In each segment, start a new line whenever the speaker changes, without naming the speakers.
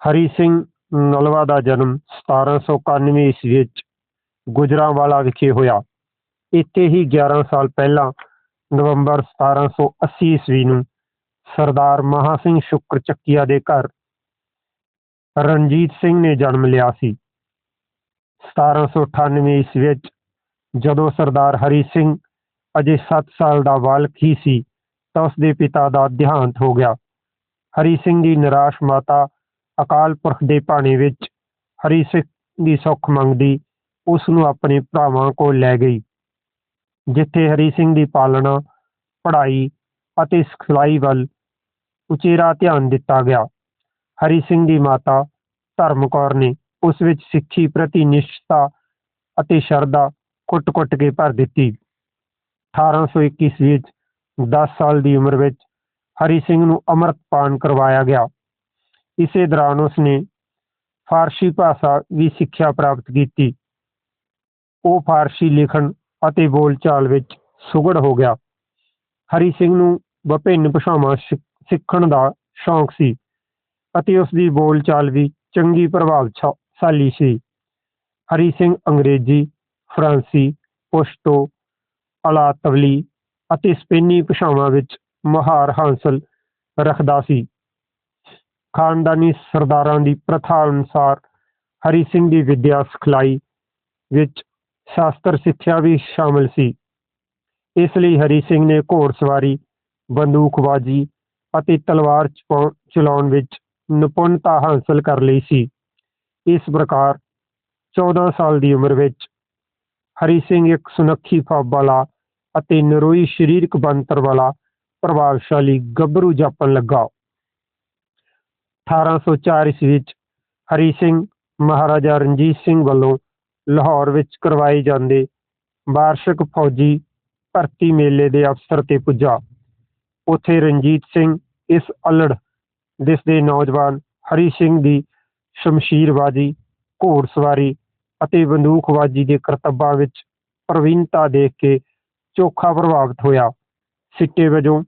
ਹਰੀ ਸਿੰਘ ਨਲਵਾ ਦਾ ਜਨਮ 1791 ਈਸਵੀ ਵਿੱਚ ਗੁਜਰਾਂਵਾਲਾ ਵਿਖੇ ਹੋਇਆ। ਇੱਥੇ ਹੀ 11 ਸਾਲ ਪਹਿਲਾਂ ਨਵੰਬਰ 1780 ਈਸਵੀ ਨੂੰ ਸਰਦਾਰ ਮਹਾ ਸਿੰਘ ਸ਼ੁਕਰ ਚੱਕੀਆ ਦੇ ਘਰ ਰਣਜੀਤ ਸਿੰਘ ਨੇ ਜਨਮ ਲਿਆ ਸੀ। 1798 ਈਸਵੀ ਵਿੱਚ ਜਦੋਂ ਸਰਦਾਰ ਹਰੀ ਸਿੰਘ ਅਜੇ 7 ਸਾਲ ਦਾ ਬਾਲਕ ਹੀ ਸੀ ਤਾਂ ਉਸ ਦੇ ਪਿਤਾ ਦਾ ਦੇਹਾਂਤ ਹੋ ਗਿਆ। ਹਰੀ ਸਿੰਘ ਦੀ ਨਿਰਾਸ਼ ਮਾਤਾ ਅਕਾਲ ਪੁਰਖ ਦੇ ਭਾਣੇ ਵਿੱਚ ਹਰੀ ਸਿੰਘ ਦੀ ਸੁੱਖ ਮੰਗਦੀ ਉਸ ਨੂੰ ਆਪਣੇ ਭਰਾਵਾਂ ਕੋਲ ਲੈ ਗਈ, ਜਿੱਥੇ ਹਰੀ ਸਿੰਘ ਦੀ ਪਾਲਣਾ, ਪੜ੍ਹਾਈ ਅਤੇ ਸਿਖਲਾਈ ਵੱਲ ਉਚੇਰਾ ਧਿਆਨ ਦਿੱਤਾ ਗਿਆ। ਹਰੀ ਸਿੰਘ ਦੀ ਮਾਤਾ ਧਰਮ ਕੌਰ ਨੇ ਉਸ ਵਿੱਚ ਸਿੱਖੀ ਪ੍ਰਤੀ ਨਿਸ਼ਚਤਾ ਅਤੇ ਸ਼ਰਧਾ ਕੁੱਟ-ਕੁੱਟ ਕੇ ਭਰ ਦਿੱਤੀ। 1821 ਈਸਵੀ ਵਿੱਚ 10 ਸਾਲ ਦੀ ਉਮਰ ਵਿੱਚ ਹਰੀ ਸਿੰਘ ਨੂੰ ਅੰਮ੍ਰਿਤਪਾਨ ਕਰਵਾਇਆ ਗਿਆ। ਇਸੇ ਦੌਰਾਨ ਉਸਨੇ ਫਾਰਸੀ ਭਾਸ਼ਾ ਵੀ ਸਿੱਖਿਆ ਪ੍ਰਾਪਤ ਕੀਤੀ। ਉਹ ਫਾਰਸੀ ਲਿਖਣ ਅਤੇ ਬੋਲਚਾਲ ਵਿੱਚ ਸੁਗੜ ਹੋ ਗਿਆ। ਹਰੀ ਸਿੰਘ ਨੂੰ ਵਿਭਿੰਨ ਭਾਸ਼ਾਵਾਂ ਸਿ- ਸਿੱਖਣ ਦਾ ਸ਼ੌਂਕ ਸੀ ਅਤੇ ਉਸ ਦੀ ਬੋਲਚਾਲ ਵੀ ਚੰਗੀ ਪ੍ਰਭਾਵਸ਼ਾਲੀ ਸੀ। ਹਰੀ ਸਿੰਘ ਅੰਗਰੇਜ਼ੀ, ਫਰਾਂਸੀ, ਪੁਸ਼ਤੋ, ਅਲਾਤਵਲੀ ਅਤੇ ਸਪੇਨੀ ਭਾਸ਼ਾਵਾਂ ਵਿੱਚ ਮਹਾਰ ਹਾਸਲ ਰੱਖਦਾ ਸੀ। ਖਾਨਦਾਨੀ ਸਰਦਾਰਾਂ ਦੀ ਪ੍ਰਥਾ ਅਨੁਸਾਰ ਹਰੀ ਸਿੰਘ ਦੀ ਵਿੱਦਿਆ ਸਿਖਲਾਈ ਵਿੱਚ ਸ਼ਾਸਤਰ ਸਿੱਖਿਆ ਵੀ ਸ਼ਾਮਲ ਸੀ। ਇਸ ਲਈ ਹਰੀ ਸਿੰਘ ਨੇ ਘੋੜਸਵਾਰੀ ਬੰਦੂਕਬਾਜ਼ੀ ਅਤੇ ਤਲਵਾਰ ਚਪਾਉ- ਚਲਾਉਣ ਵਿੱਚ ਨਿਪੁੰਨਤਾ ਹਾਸਲ ਕਰ ਲਈ ਸੀ। ਇਸ ਪ੍ਰਕਾਰ 14 ਸਾਲ ਦੀ ਉਮਰ ਵਿੱਚ ਹਰੀ ਸਿੰਘ ਇੱਕ ਸੁਨੱਖੀ ਫੱਬ ਵਾਲਾ ਅਤੇ ਨਰੋਈ ਸਰੀਰਕ ਬਣਤਰ ਵਾਲਾ ਪ੍ਰਭਾਵਸ਼ਾਲੀ ਗੱਭਰੂ ਜਾਪਣ ਲੱਗਾ। 1804 ਈਸਵੀ ਵਿੱਚ ਹਰੀ ਸਿੰਘ ਮਹਾਰਾਜਾ ਰਣਜੀਤ ਸਿੰਘ ਵੱਲੋਂ ਲਾਹੌਰ ਵਿੱਚ ਕਰਵਾਏ ਜਾਂਦੇ ਵਾਰਸ਼ਿਕ ਫੌਜੀ ਭਰਤੀ ਮੇਲੇ ਦੇ ਅਵਸਰ ਤੇ ਪੁੱਜਾ। ਉੱਥੇ ਰਣਜੀਤ ਸਿੰਘ ਇਸ ਅਲੜ ਜਿਸ ਦੇ ਨੌਜਵਾਨ ਹਰੀ ਸਿੰਘ ਦੀ ਸ਼ਮਸ਼ੀਰਬਾਜ਼ੀ ਘੋੜਸਵਾਰੀ ਅਤੇ ਬੰਦੂਕਬਾਜ਼ੀ ਦੇ ਕਰਤੱਬਾਂ ਵਿੱਚ ਪ੍ਰਵੀਨਤਾ ਦੇਖ ਕੇ ਚੋਖਾ ਪ੍ਰਭਾਵਿਤ ਹੋਇਆ। ਸਿੱਟੇ ਵਜੋਂ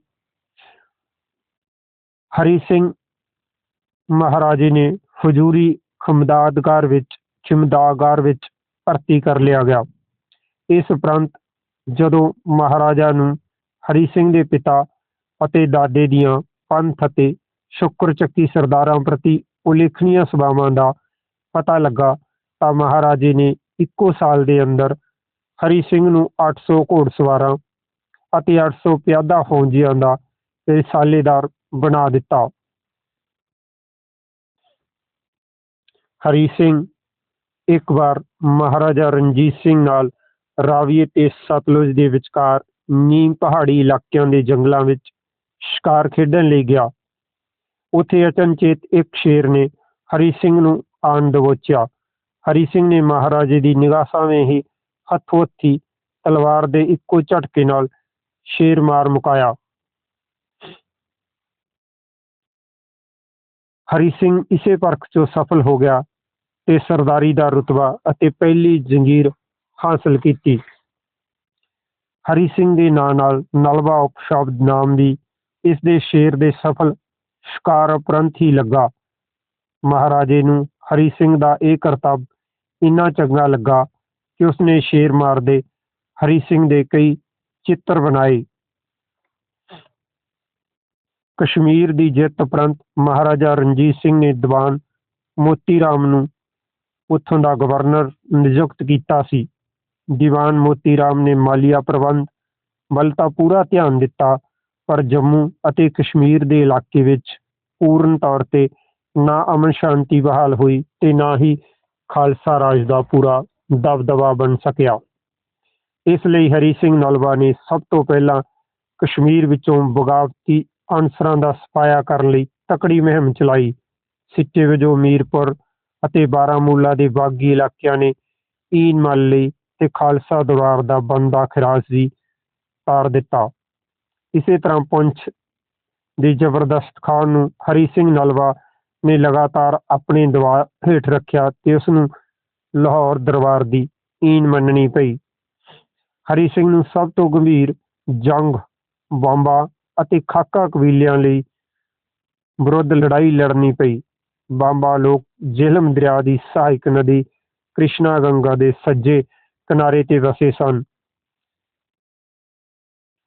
ਹਰੀ ਸਿੰਘ ਮਹਾਰਾਜੇ ਨੇ ਹਜ਼ੂਰੀ ਖਮਦਾਦਗਾਰ ਵਿੱਚ ਖਿਮਦਾਗਾਰ ਵਿੱਚ ਭਰਤੀ ਕਰ ਲਿਆ ਗਿਆ। ਇਸ ਉਪਰੰਤ ਜਦੋਂ ਮਹਾਰਾਜਾ ਨੂੰ ਹਰੀ ਸਿੰਘ ਦੇ ਪਿਤਾ ਅਤੇ ਦਾਦੇ ਦੀਆਂ ਪੰਥ ਅਤੇ ਸ਼ੁਕਰ ਚੱਕੀ ਸਰਦਾਰਾਂ ਪ੍ਰਤੀ ਉਲੇਖਣੀਆਂ ਸਭਾਵਾਂ ਦਾ ਪਤਾ ਲੱਗਾ ਤਾਂ ਮਹਾਰਾਜੇ ਨੇ ਇੱਕੋ ਸਾਲ ਦੇ ਅੰਦਰ ਹਰੀ ਸਿੰਘ ਨੂੰ 800 ਘੋੜਸਵਾਰਾਂ ਅਤੇ 800 ਪਿਆਦਾ ਫੌਜੀਆਂ ਦਾ ਰਿਸਾਲੇਦਾਰ ਬਣਾ ਦਿੱਤਾ। ਹਰੀ ਸਿੰਘ ਇੱਕ ਵਾਰ ਮਹਾਰਾਜਾ ਰਣਜੀਤ ਸਿੰਘ ਨਾਲ ਰਾਵੀ ਤੇ ਸਤਲੁਜ ਦੇ ਵਿਚਕਾਰ ਨੀਮ ਪਹਾੜੀ ਇਲਾਕਿਆਂ ਦੇ ਜੰਗਲਾਂ ਵਿੱਚ ਸ਼ਿਕਾਰ ਖੇਡਣ ਲਈ ਗਿਆ। ਉੱਥੇ ਅਚਨਚੇਤ ਇੱਕ ਸ਼ੇਰ ਨੇ ਹਰੀ ਸਿੰਘ ਨੂੰ ਆਣ ਦਬੋਚਿਆ ਹਰੀ ਸਿੰਘ ਨੇ ਮਹਾਰਾਜੇ ਦੀ ਨਿਗਾਹ ਸਾਹਵੇਂ ਹੀ ਹੱਥੋਂ ਹੱਥੀ ਤਲਵਾਰ ਦੇ ਇੱਕੋ ਝਟਕੇ ਨਾਲ ਸ਼ੇਰ ਮਾਰ ਮੁਕਾਇਆ। ਹਰੀ ਸਿੰਘ ਇਸੇ ਪਰਖ 'ਚੋਂ ਸਫਲ ਹੋ ਗਿਆ ਤੇ ਸਰਦਾਰੀ ਦਾ ਰੁਤਬਾ ਅਤੇ ਪਹਿਲੀ ਜੰਗੀਰ ਹਾਸਲ ਕੀਤੀ। ਹਰੀ ਸਿੰਘ ਦੇ ਨਾਂ ਨਾਲ ਨਲਵਾ ਉਪਸ਼ਬਦ ਨਾਮ ਵੀ ਇਸ ਦੇ ਸ਼ੇਰ ਦੇ ਸਫਲ ਸ਼ਿਕਾਰ ਉਪਰੰਤ ਹੀ ਲੱਗਾ। ਮਹਾਰਾਜੇ ਨੂੰ ਹਰੀ ਸਿੰਘ ਦਾ ਇਹ ਕਰਤੱਵ ਇੰਨਾ ਚੰਗਾ ਲੱਗਾ ਕਿ ਉਸਨੇ ਸ਼ੇਰ ਮਾਰਦੇ, ਹਰੀ ਸਿੰਘ ਦੇ ਕਈ ਚਿੱਤਰ ਬਣਾਏ। ਕਸ਼ਮੀਰ ਦੀ ਜਿੱਤ ਉਪਰੰਤ ਮਹਾਰਾਜਾ ਰਣਜੀਤ ਸਿੰਘ ਨੇ ਦੀਵਾਨ ਮੋਤੀ ਰਾਮ ਨੂੰ ਉੱਥੋਂ ਦਾ ਗਵਰਨਰ ਨਿਯੁਕਤ ਕੀਤਾ ਸੀ। ਦੀਵਾਨ ਮੋਤੀ ਰਾਮ ਨੇ ਮਾਲੀਆ ਪ੍ਰਬੰਧ ਵੱਲ ਤਾਂ ਪੂਰਾ ਧਿਆਨ ਦਿੱਤਾ, ਪਰ ਜੰਮੂ ਅਤੇ ਕਸ਼ਮੀਰ ਦੇ ਇਲਾਕੇ ਵਿੱਚ ਪੂਰਨ ਤੌਰ ਤੇ ਨਾ ਅਮਨ ਸ਼ਾਂਤੀ ਬਹਾਲ ਹੋਈ ਤੇ ਨਾ ਹੀ ਖਾਲਸਾ ਰਾਜ ਦਾ ਪੂਰਾ ਦਬਦਬਾ ਬਣ ਸਕਿਆ। ਇਸ ਲਈ ਹਰੀ ਸਿੰਘ ਨਲਵਾ ਨੇ ਸਭ ਤੋਂ ਪਹਿਲਾਂ ਕਸ਼ਮੀਰ ਵਿੱਚੋਂ ਬਗਾਵਤੀ ਅਨਸਰਾਂ ਦਾ ਸਪਾਇਆ ਕਰਨ ਲਈ ਤਕੜੀ ਮੁਹਿੰਮ ਚਲਾਈ। ਸਿੱਟੇ ਵਜੋਂ ਮੀਰਪੁਰ ਅਤੇ ਬਾਰਾਮੂਲਾ ਦੇ ਬਾਗੀ ਇਲਾਕਿਆਂ ਨੇ ਈਨ ਮੱਲ ਲਈ ਤੇ ਖਾਲਸਾ ਦਰਬਾਰ ਦਾ ਬੰਦਾ ਖਿਰਾਜ ਵੀ ਤਾਰ ਦਿੱਤਾ। ਇਸੇ ਤਰ੍ਹਾਂ ਪੁੰਛ ਦੀ ਜ਼ਬਰਦਸਤ ਖਾਨ ਨੂੰ ਹਰੀ ਸਿੰਘ ਨਲਵਾ ਨੇ ਲਗਾਤਾਰ ਆਪਣੇ ਦਬਾਅ ਹੇਠ ਰੱਖਿਆ ਤੇ ਉਸ ਨੂੰ ਲਾਹੌਰ ਦਰਬਾਰ ਦੀ ਈਨ ਮੰਨਣੀ ਪਈ। ਹਰੀ ਸਿੰਘ ਨੂੰ ਸਭ ਤੋਂ ਗੰਭੀਰ ਜੰਗ, ਬਾਂਬਾ ਅਤੇ ਖਾਕਾ ਕਬੀਲਿਆਂ ਲਈ ਵਿਰੁੱਧ ਲੜਾਈ ਲੜਨੀ ਪਈ। ਬਾਂਬਾ ਲੋਕ ਜੇਹਲਮ ਦਰਿਆ ਦੀ ਸਹਾਇਕ ਨਦੀ ਕ੍ਰਿਸ਼ਨਾ ਗੰਗਾ ਦੇ ਸੱਜੇ ਕਿਨਾਰੇ ਤੇ ਵਸੇ ਸਨ।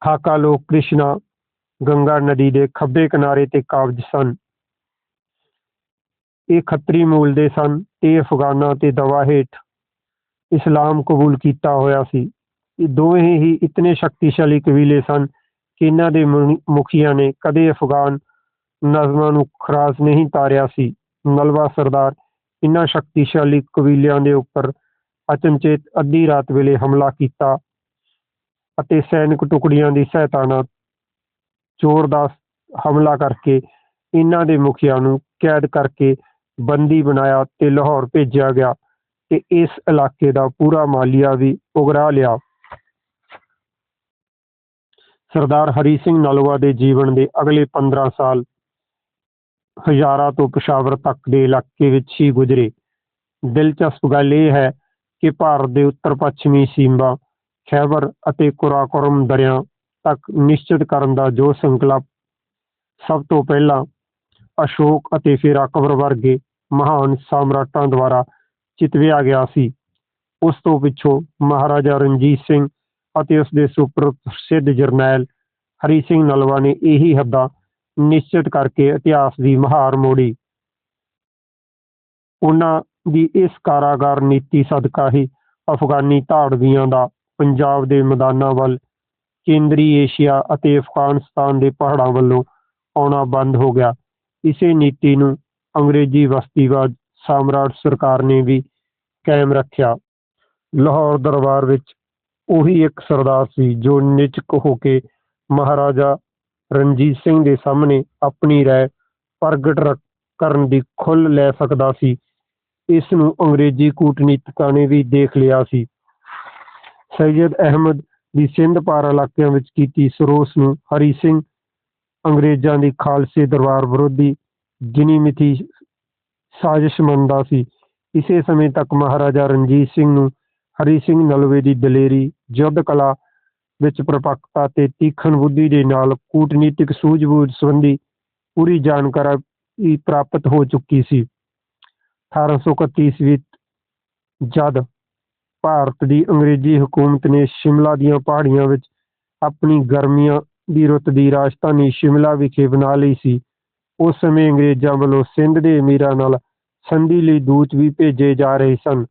ਖਾਕਾ ਲੋਕ ਕ੍ਰਿਸ਼ਨਾ ਗੰਗਾ ਨਦੀ ਦੇ ਖੱਬੇ ਕਿਨਾਰੇ ਤੇ ਕਾਬਜ ਸਨ। ਇਹ ਖੱਤਰੀ ਮੂਲ ਦੇ ਸਨ। ਤੇ ਅਫਗਾਨਾਂ ਤੇ ਦਵਾ ਹੇਠ ਇਸਲਾਮ ਕਬੂਲ ਕੀਤਾ ਹੋਇਆ ਸੀ। ਇਹ ਦੋਵੇਂ ਹੀ ਇਤਨੇ ਸ਼ਕਤੀਸ਼ਾਲੀ ਕਬੀਲੇ ਸਨ ਕਿ ਇਹਨਾਂ ਦੇ ਮੁਖੀਆਂ ਨੇ ਕਦੇ ਅਫਗਾਨ ਨਜ਼ਮਾਂ ਨੂੰ ਖਰਾਸ ਨਹੀਂ ਤਾਰਿਆ ਸੀ। ਨਲਵਾ ਸਰਦਾਰ ਇਹਨਾਂ ਸ਼ਕਤੀਸ਼ਾਲੀ ਕਬੀਲਿਆਂ ਦੇ ਉੱਪਰ ਅਚਨਚੇਤ ਅੱਧੀ ਰਾਤ ਵੇਲੇ ਹਮਲਾ ਕੀਤਾ ਅਤੇ ਸੈਨਿਕ ਟੁਕੜੀਆਂ ਦੀ ਸਹਾਇਤਾ ਨਾਲ ਜ਼ੋਰਦਾਰ ਹਮਲਾ ਕਰਕੇ ਇਹਨਾਂ ਦੇ ਮੁਖੀਆਂ ਨੂੰ ਕੈਦ ਕਰਕੇ ਬੰਦੀ ਬਣਾਇਆ ਤੇ ਲਾਹੌਰ ਭੇਜਿਆ ਗਿਆ ਤੇ ਇਸ ਇਲਾਕੇ ਦਾ ਪੂਰਾ ਮਾਲੀਆ ਵੀ ਉਗਰਾ ਲਿਆ। ਸਰਦਾਰ ਹਰੀ ਸਿੰਘ ਨਲਵਾ ਦੇ ਜੀਵਨ ਦੇ ਅਗਲੇ 15 ਸਾਲ ਹਜ਼ਾਰਾ ਤੋਂ ਪਸ਼ਾਵਰ ਤੱਕ ਦੇ ਇਲਾਕੇ ਵਿੱਚ ਹੀ ਗੁਜ਼ਰੇ। ਦਿਲਚਸਪ ਗੱਲ ਇਹ ਹੈ ਕਿ ਭਾਰਤ ਦੇ ਉੱਤਰ ਪੱਛਮੀ ਸੀਮਾ, ਖੈਬਰ ਅਤੇ ਕੁਰਾਕੋਰਮ ਦਰਿਆ ਤੱਕ ਨਿਸ਼ਚਿਤ ਕਰਨ ਦਾ ਜੋ ਸੰਕਲਪ ਸਭ ਤੋਂ ਪਹਿਲਾਂ ਅਸ਼ੋਕ ਅਤੇ ਫਿਰ ਅਕਬਰ ਵਰਗੇ ਮਹਾਨ ਸਮਰਾਟਾਂ ਦੁਆਰਾ ਚਿਤਵਿਆ ਗਿਆ ਸੀ। ਉਸ ਤੋਂ ਪਿੱਛੋਂ ਮਹਾਰਾਜਾ ਰਣਜੀਤ ਸਿੰਘ ਅਤੇ ਉਸ ਦੇ ਸੁਪ੍ਰਸਿੱਧ ਜਰਨੈਲ ਹਰੀ ਸਿੰਘ ਨਲਵਾ ਨੇ ਇਹੀ ਹੱਦਾਂ ਨਿਸ਼ਚਿਤ ਕਰਕੇ ਇਤਿਹਾਸ ਦੀ ਮਹਾਰ ਮੋੜੀ। ਉਹਨਾਂ ਦੀ ਇਸ ਕਾਰਾਗਾਰ ਨੀਤੀ ਸਦਕਾ ਹੀ ਅਫਗਾਨੀ ਧਾੜਵੀਆਂ ਦਾ ਪੰਜਾਬ ਦੇ ਮੈਦਾਨਾਂ ਵੱਲ, ਕੇਂਦਰੀ ਏਸ਼ੀਆ ਅਤੇ ਅਫਗਾਨਿਸਤਾਨ ਦੇ ਪਹਾੜਾਂ ਵੱਲੋਂ ਆਉਣਾ ਬੰਦ ਹੋ ਗਿਆ। ਇਸੇ ਨੀਤੀ ਨੂੰ ਅੰਗਰੇਜ਼ੀ ਬਸਤੀਵਾਦ ਸਾਮਰਾਟ ਸਰਕਾਰ ਨੇ ਵੀ ਕਾਇਮ ਰੱਖਿਆ। ਲਾਹੌਰ ਦਰਬਾਰ ਵਿੱਚ ਉਹੀ ਇੱਕ ਸਰਦਾਰ ਸੀ ਜੋ ਨਿਚਕ ਹੋ ਕੇ ਮਹਾਰਾਜਾ ਰਣਜੀਤ ਸਿੰਘ ਦੇ ਸਾਹਮਣੇ ਆਪਣੀ ਰਾਏ ਪ੍ਰਗਟ ਕਰਨ ਦੀ ਖੁੱਲ੍ਹ ਲੈ ਸਕਦਾ ਸੀ। ਇਸ ਨੂੰ ਅੰਗਰੇਜ਼ੀ ਕੂਟਨੀਤਿਕਾਂ ਨੇ ਵੀ ਦੇਖ ਲਿਆ ਸੀ। ਸੈਯਦ ਅਹਿਮਦ ਦੀ ਸਿੰਧ ਪਾਰ ਇਲਾਕਿਆਂ ਵਿੱਚ ਕੀਤੀ ਸਰੋਸ ਨੂੰ ਹਰੀ ਸਿੰਘ ਅੰਗਰੇਜ਼ਾਂ ਦੀ ਖਾਲਸੇ ਦਰਬਾਰ ਵਿਰੋਧੀ ਗਿਣੀ ਮਿਥੀ ਸਾਜ਼ਿਸ਼ ਮੰਨਦਾ ਸੀ। ਇਸੇ ਸਮੇਂ ਤੱਕ ਮਹਾਰਾਜਾ ਰਣਜੀਤ ਸਿੰਘ ਨੂੰ ਹਰੀ ਸਿੰਘ ਨਲਵੇ ਦੀ ਦਲੇਰੀ ਯੁੱਧ ਕਲਾ ਵਿੱਚ ਪਰਪੱਕਤਾ ਤੇ ਤੀਖਣ ਬੁੱਧੀ ਦੇ ਨਾਲ ਕੂਟਨੀਤਿਕ ਸੂਝ-ਬੂਝ ਸੰਬੰਧੀ ਪੂਰੀ ਜਾਣਕਾਰੀ ਪ੍ਰਾਪਤ ਹੋ ਚੁੱਕੀ ਸੀ। 1831 ਈਸਵੀ ਜਦ ਭਾਰਤ ਦੀ ਅੰਗਰੇਜ਼ੀ ਹਕੂਮਤ ਨੇ ਸ਼ਿਮਲਾ ਦੀਆਂ ਪਹਾੜੀਆਂ ਵਿੱਚ ਆਪਣੀ ਗਰਮੀਆਂ ਦੀ ਰੁੱਤ ਦੀ ਰਾਜਧਾਨੀ ਸ਼ਿਮਲਾ ਵਿਖੇ ਬਣਾ ਲਈ ਸੀ ਉਸ ਸਮੇਂ ਅੰਗਰੇਜ਼ਾਂ ਵੱਲੋਂ ਸਿੰਧ ਦੇ ਅਮੀਰਾਂ ਨਾਲ ਸੰਧੀ ਲਈ ਦੂਤ ਵੀ ਭੇਜੇ ਜਾ ਰਹੇ ਸਨ।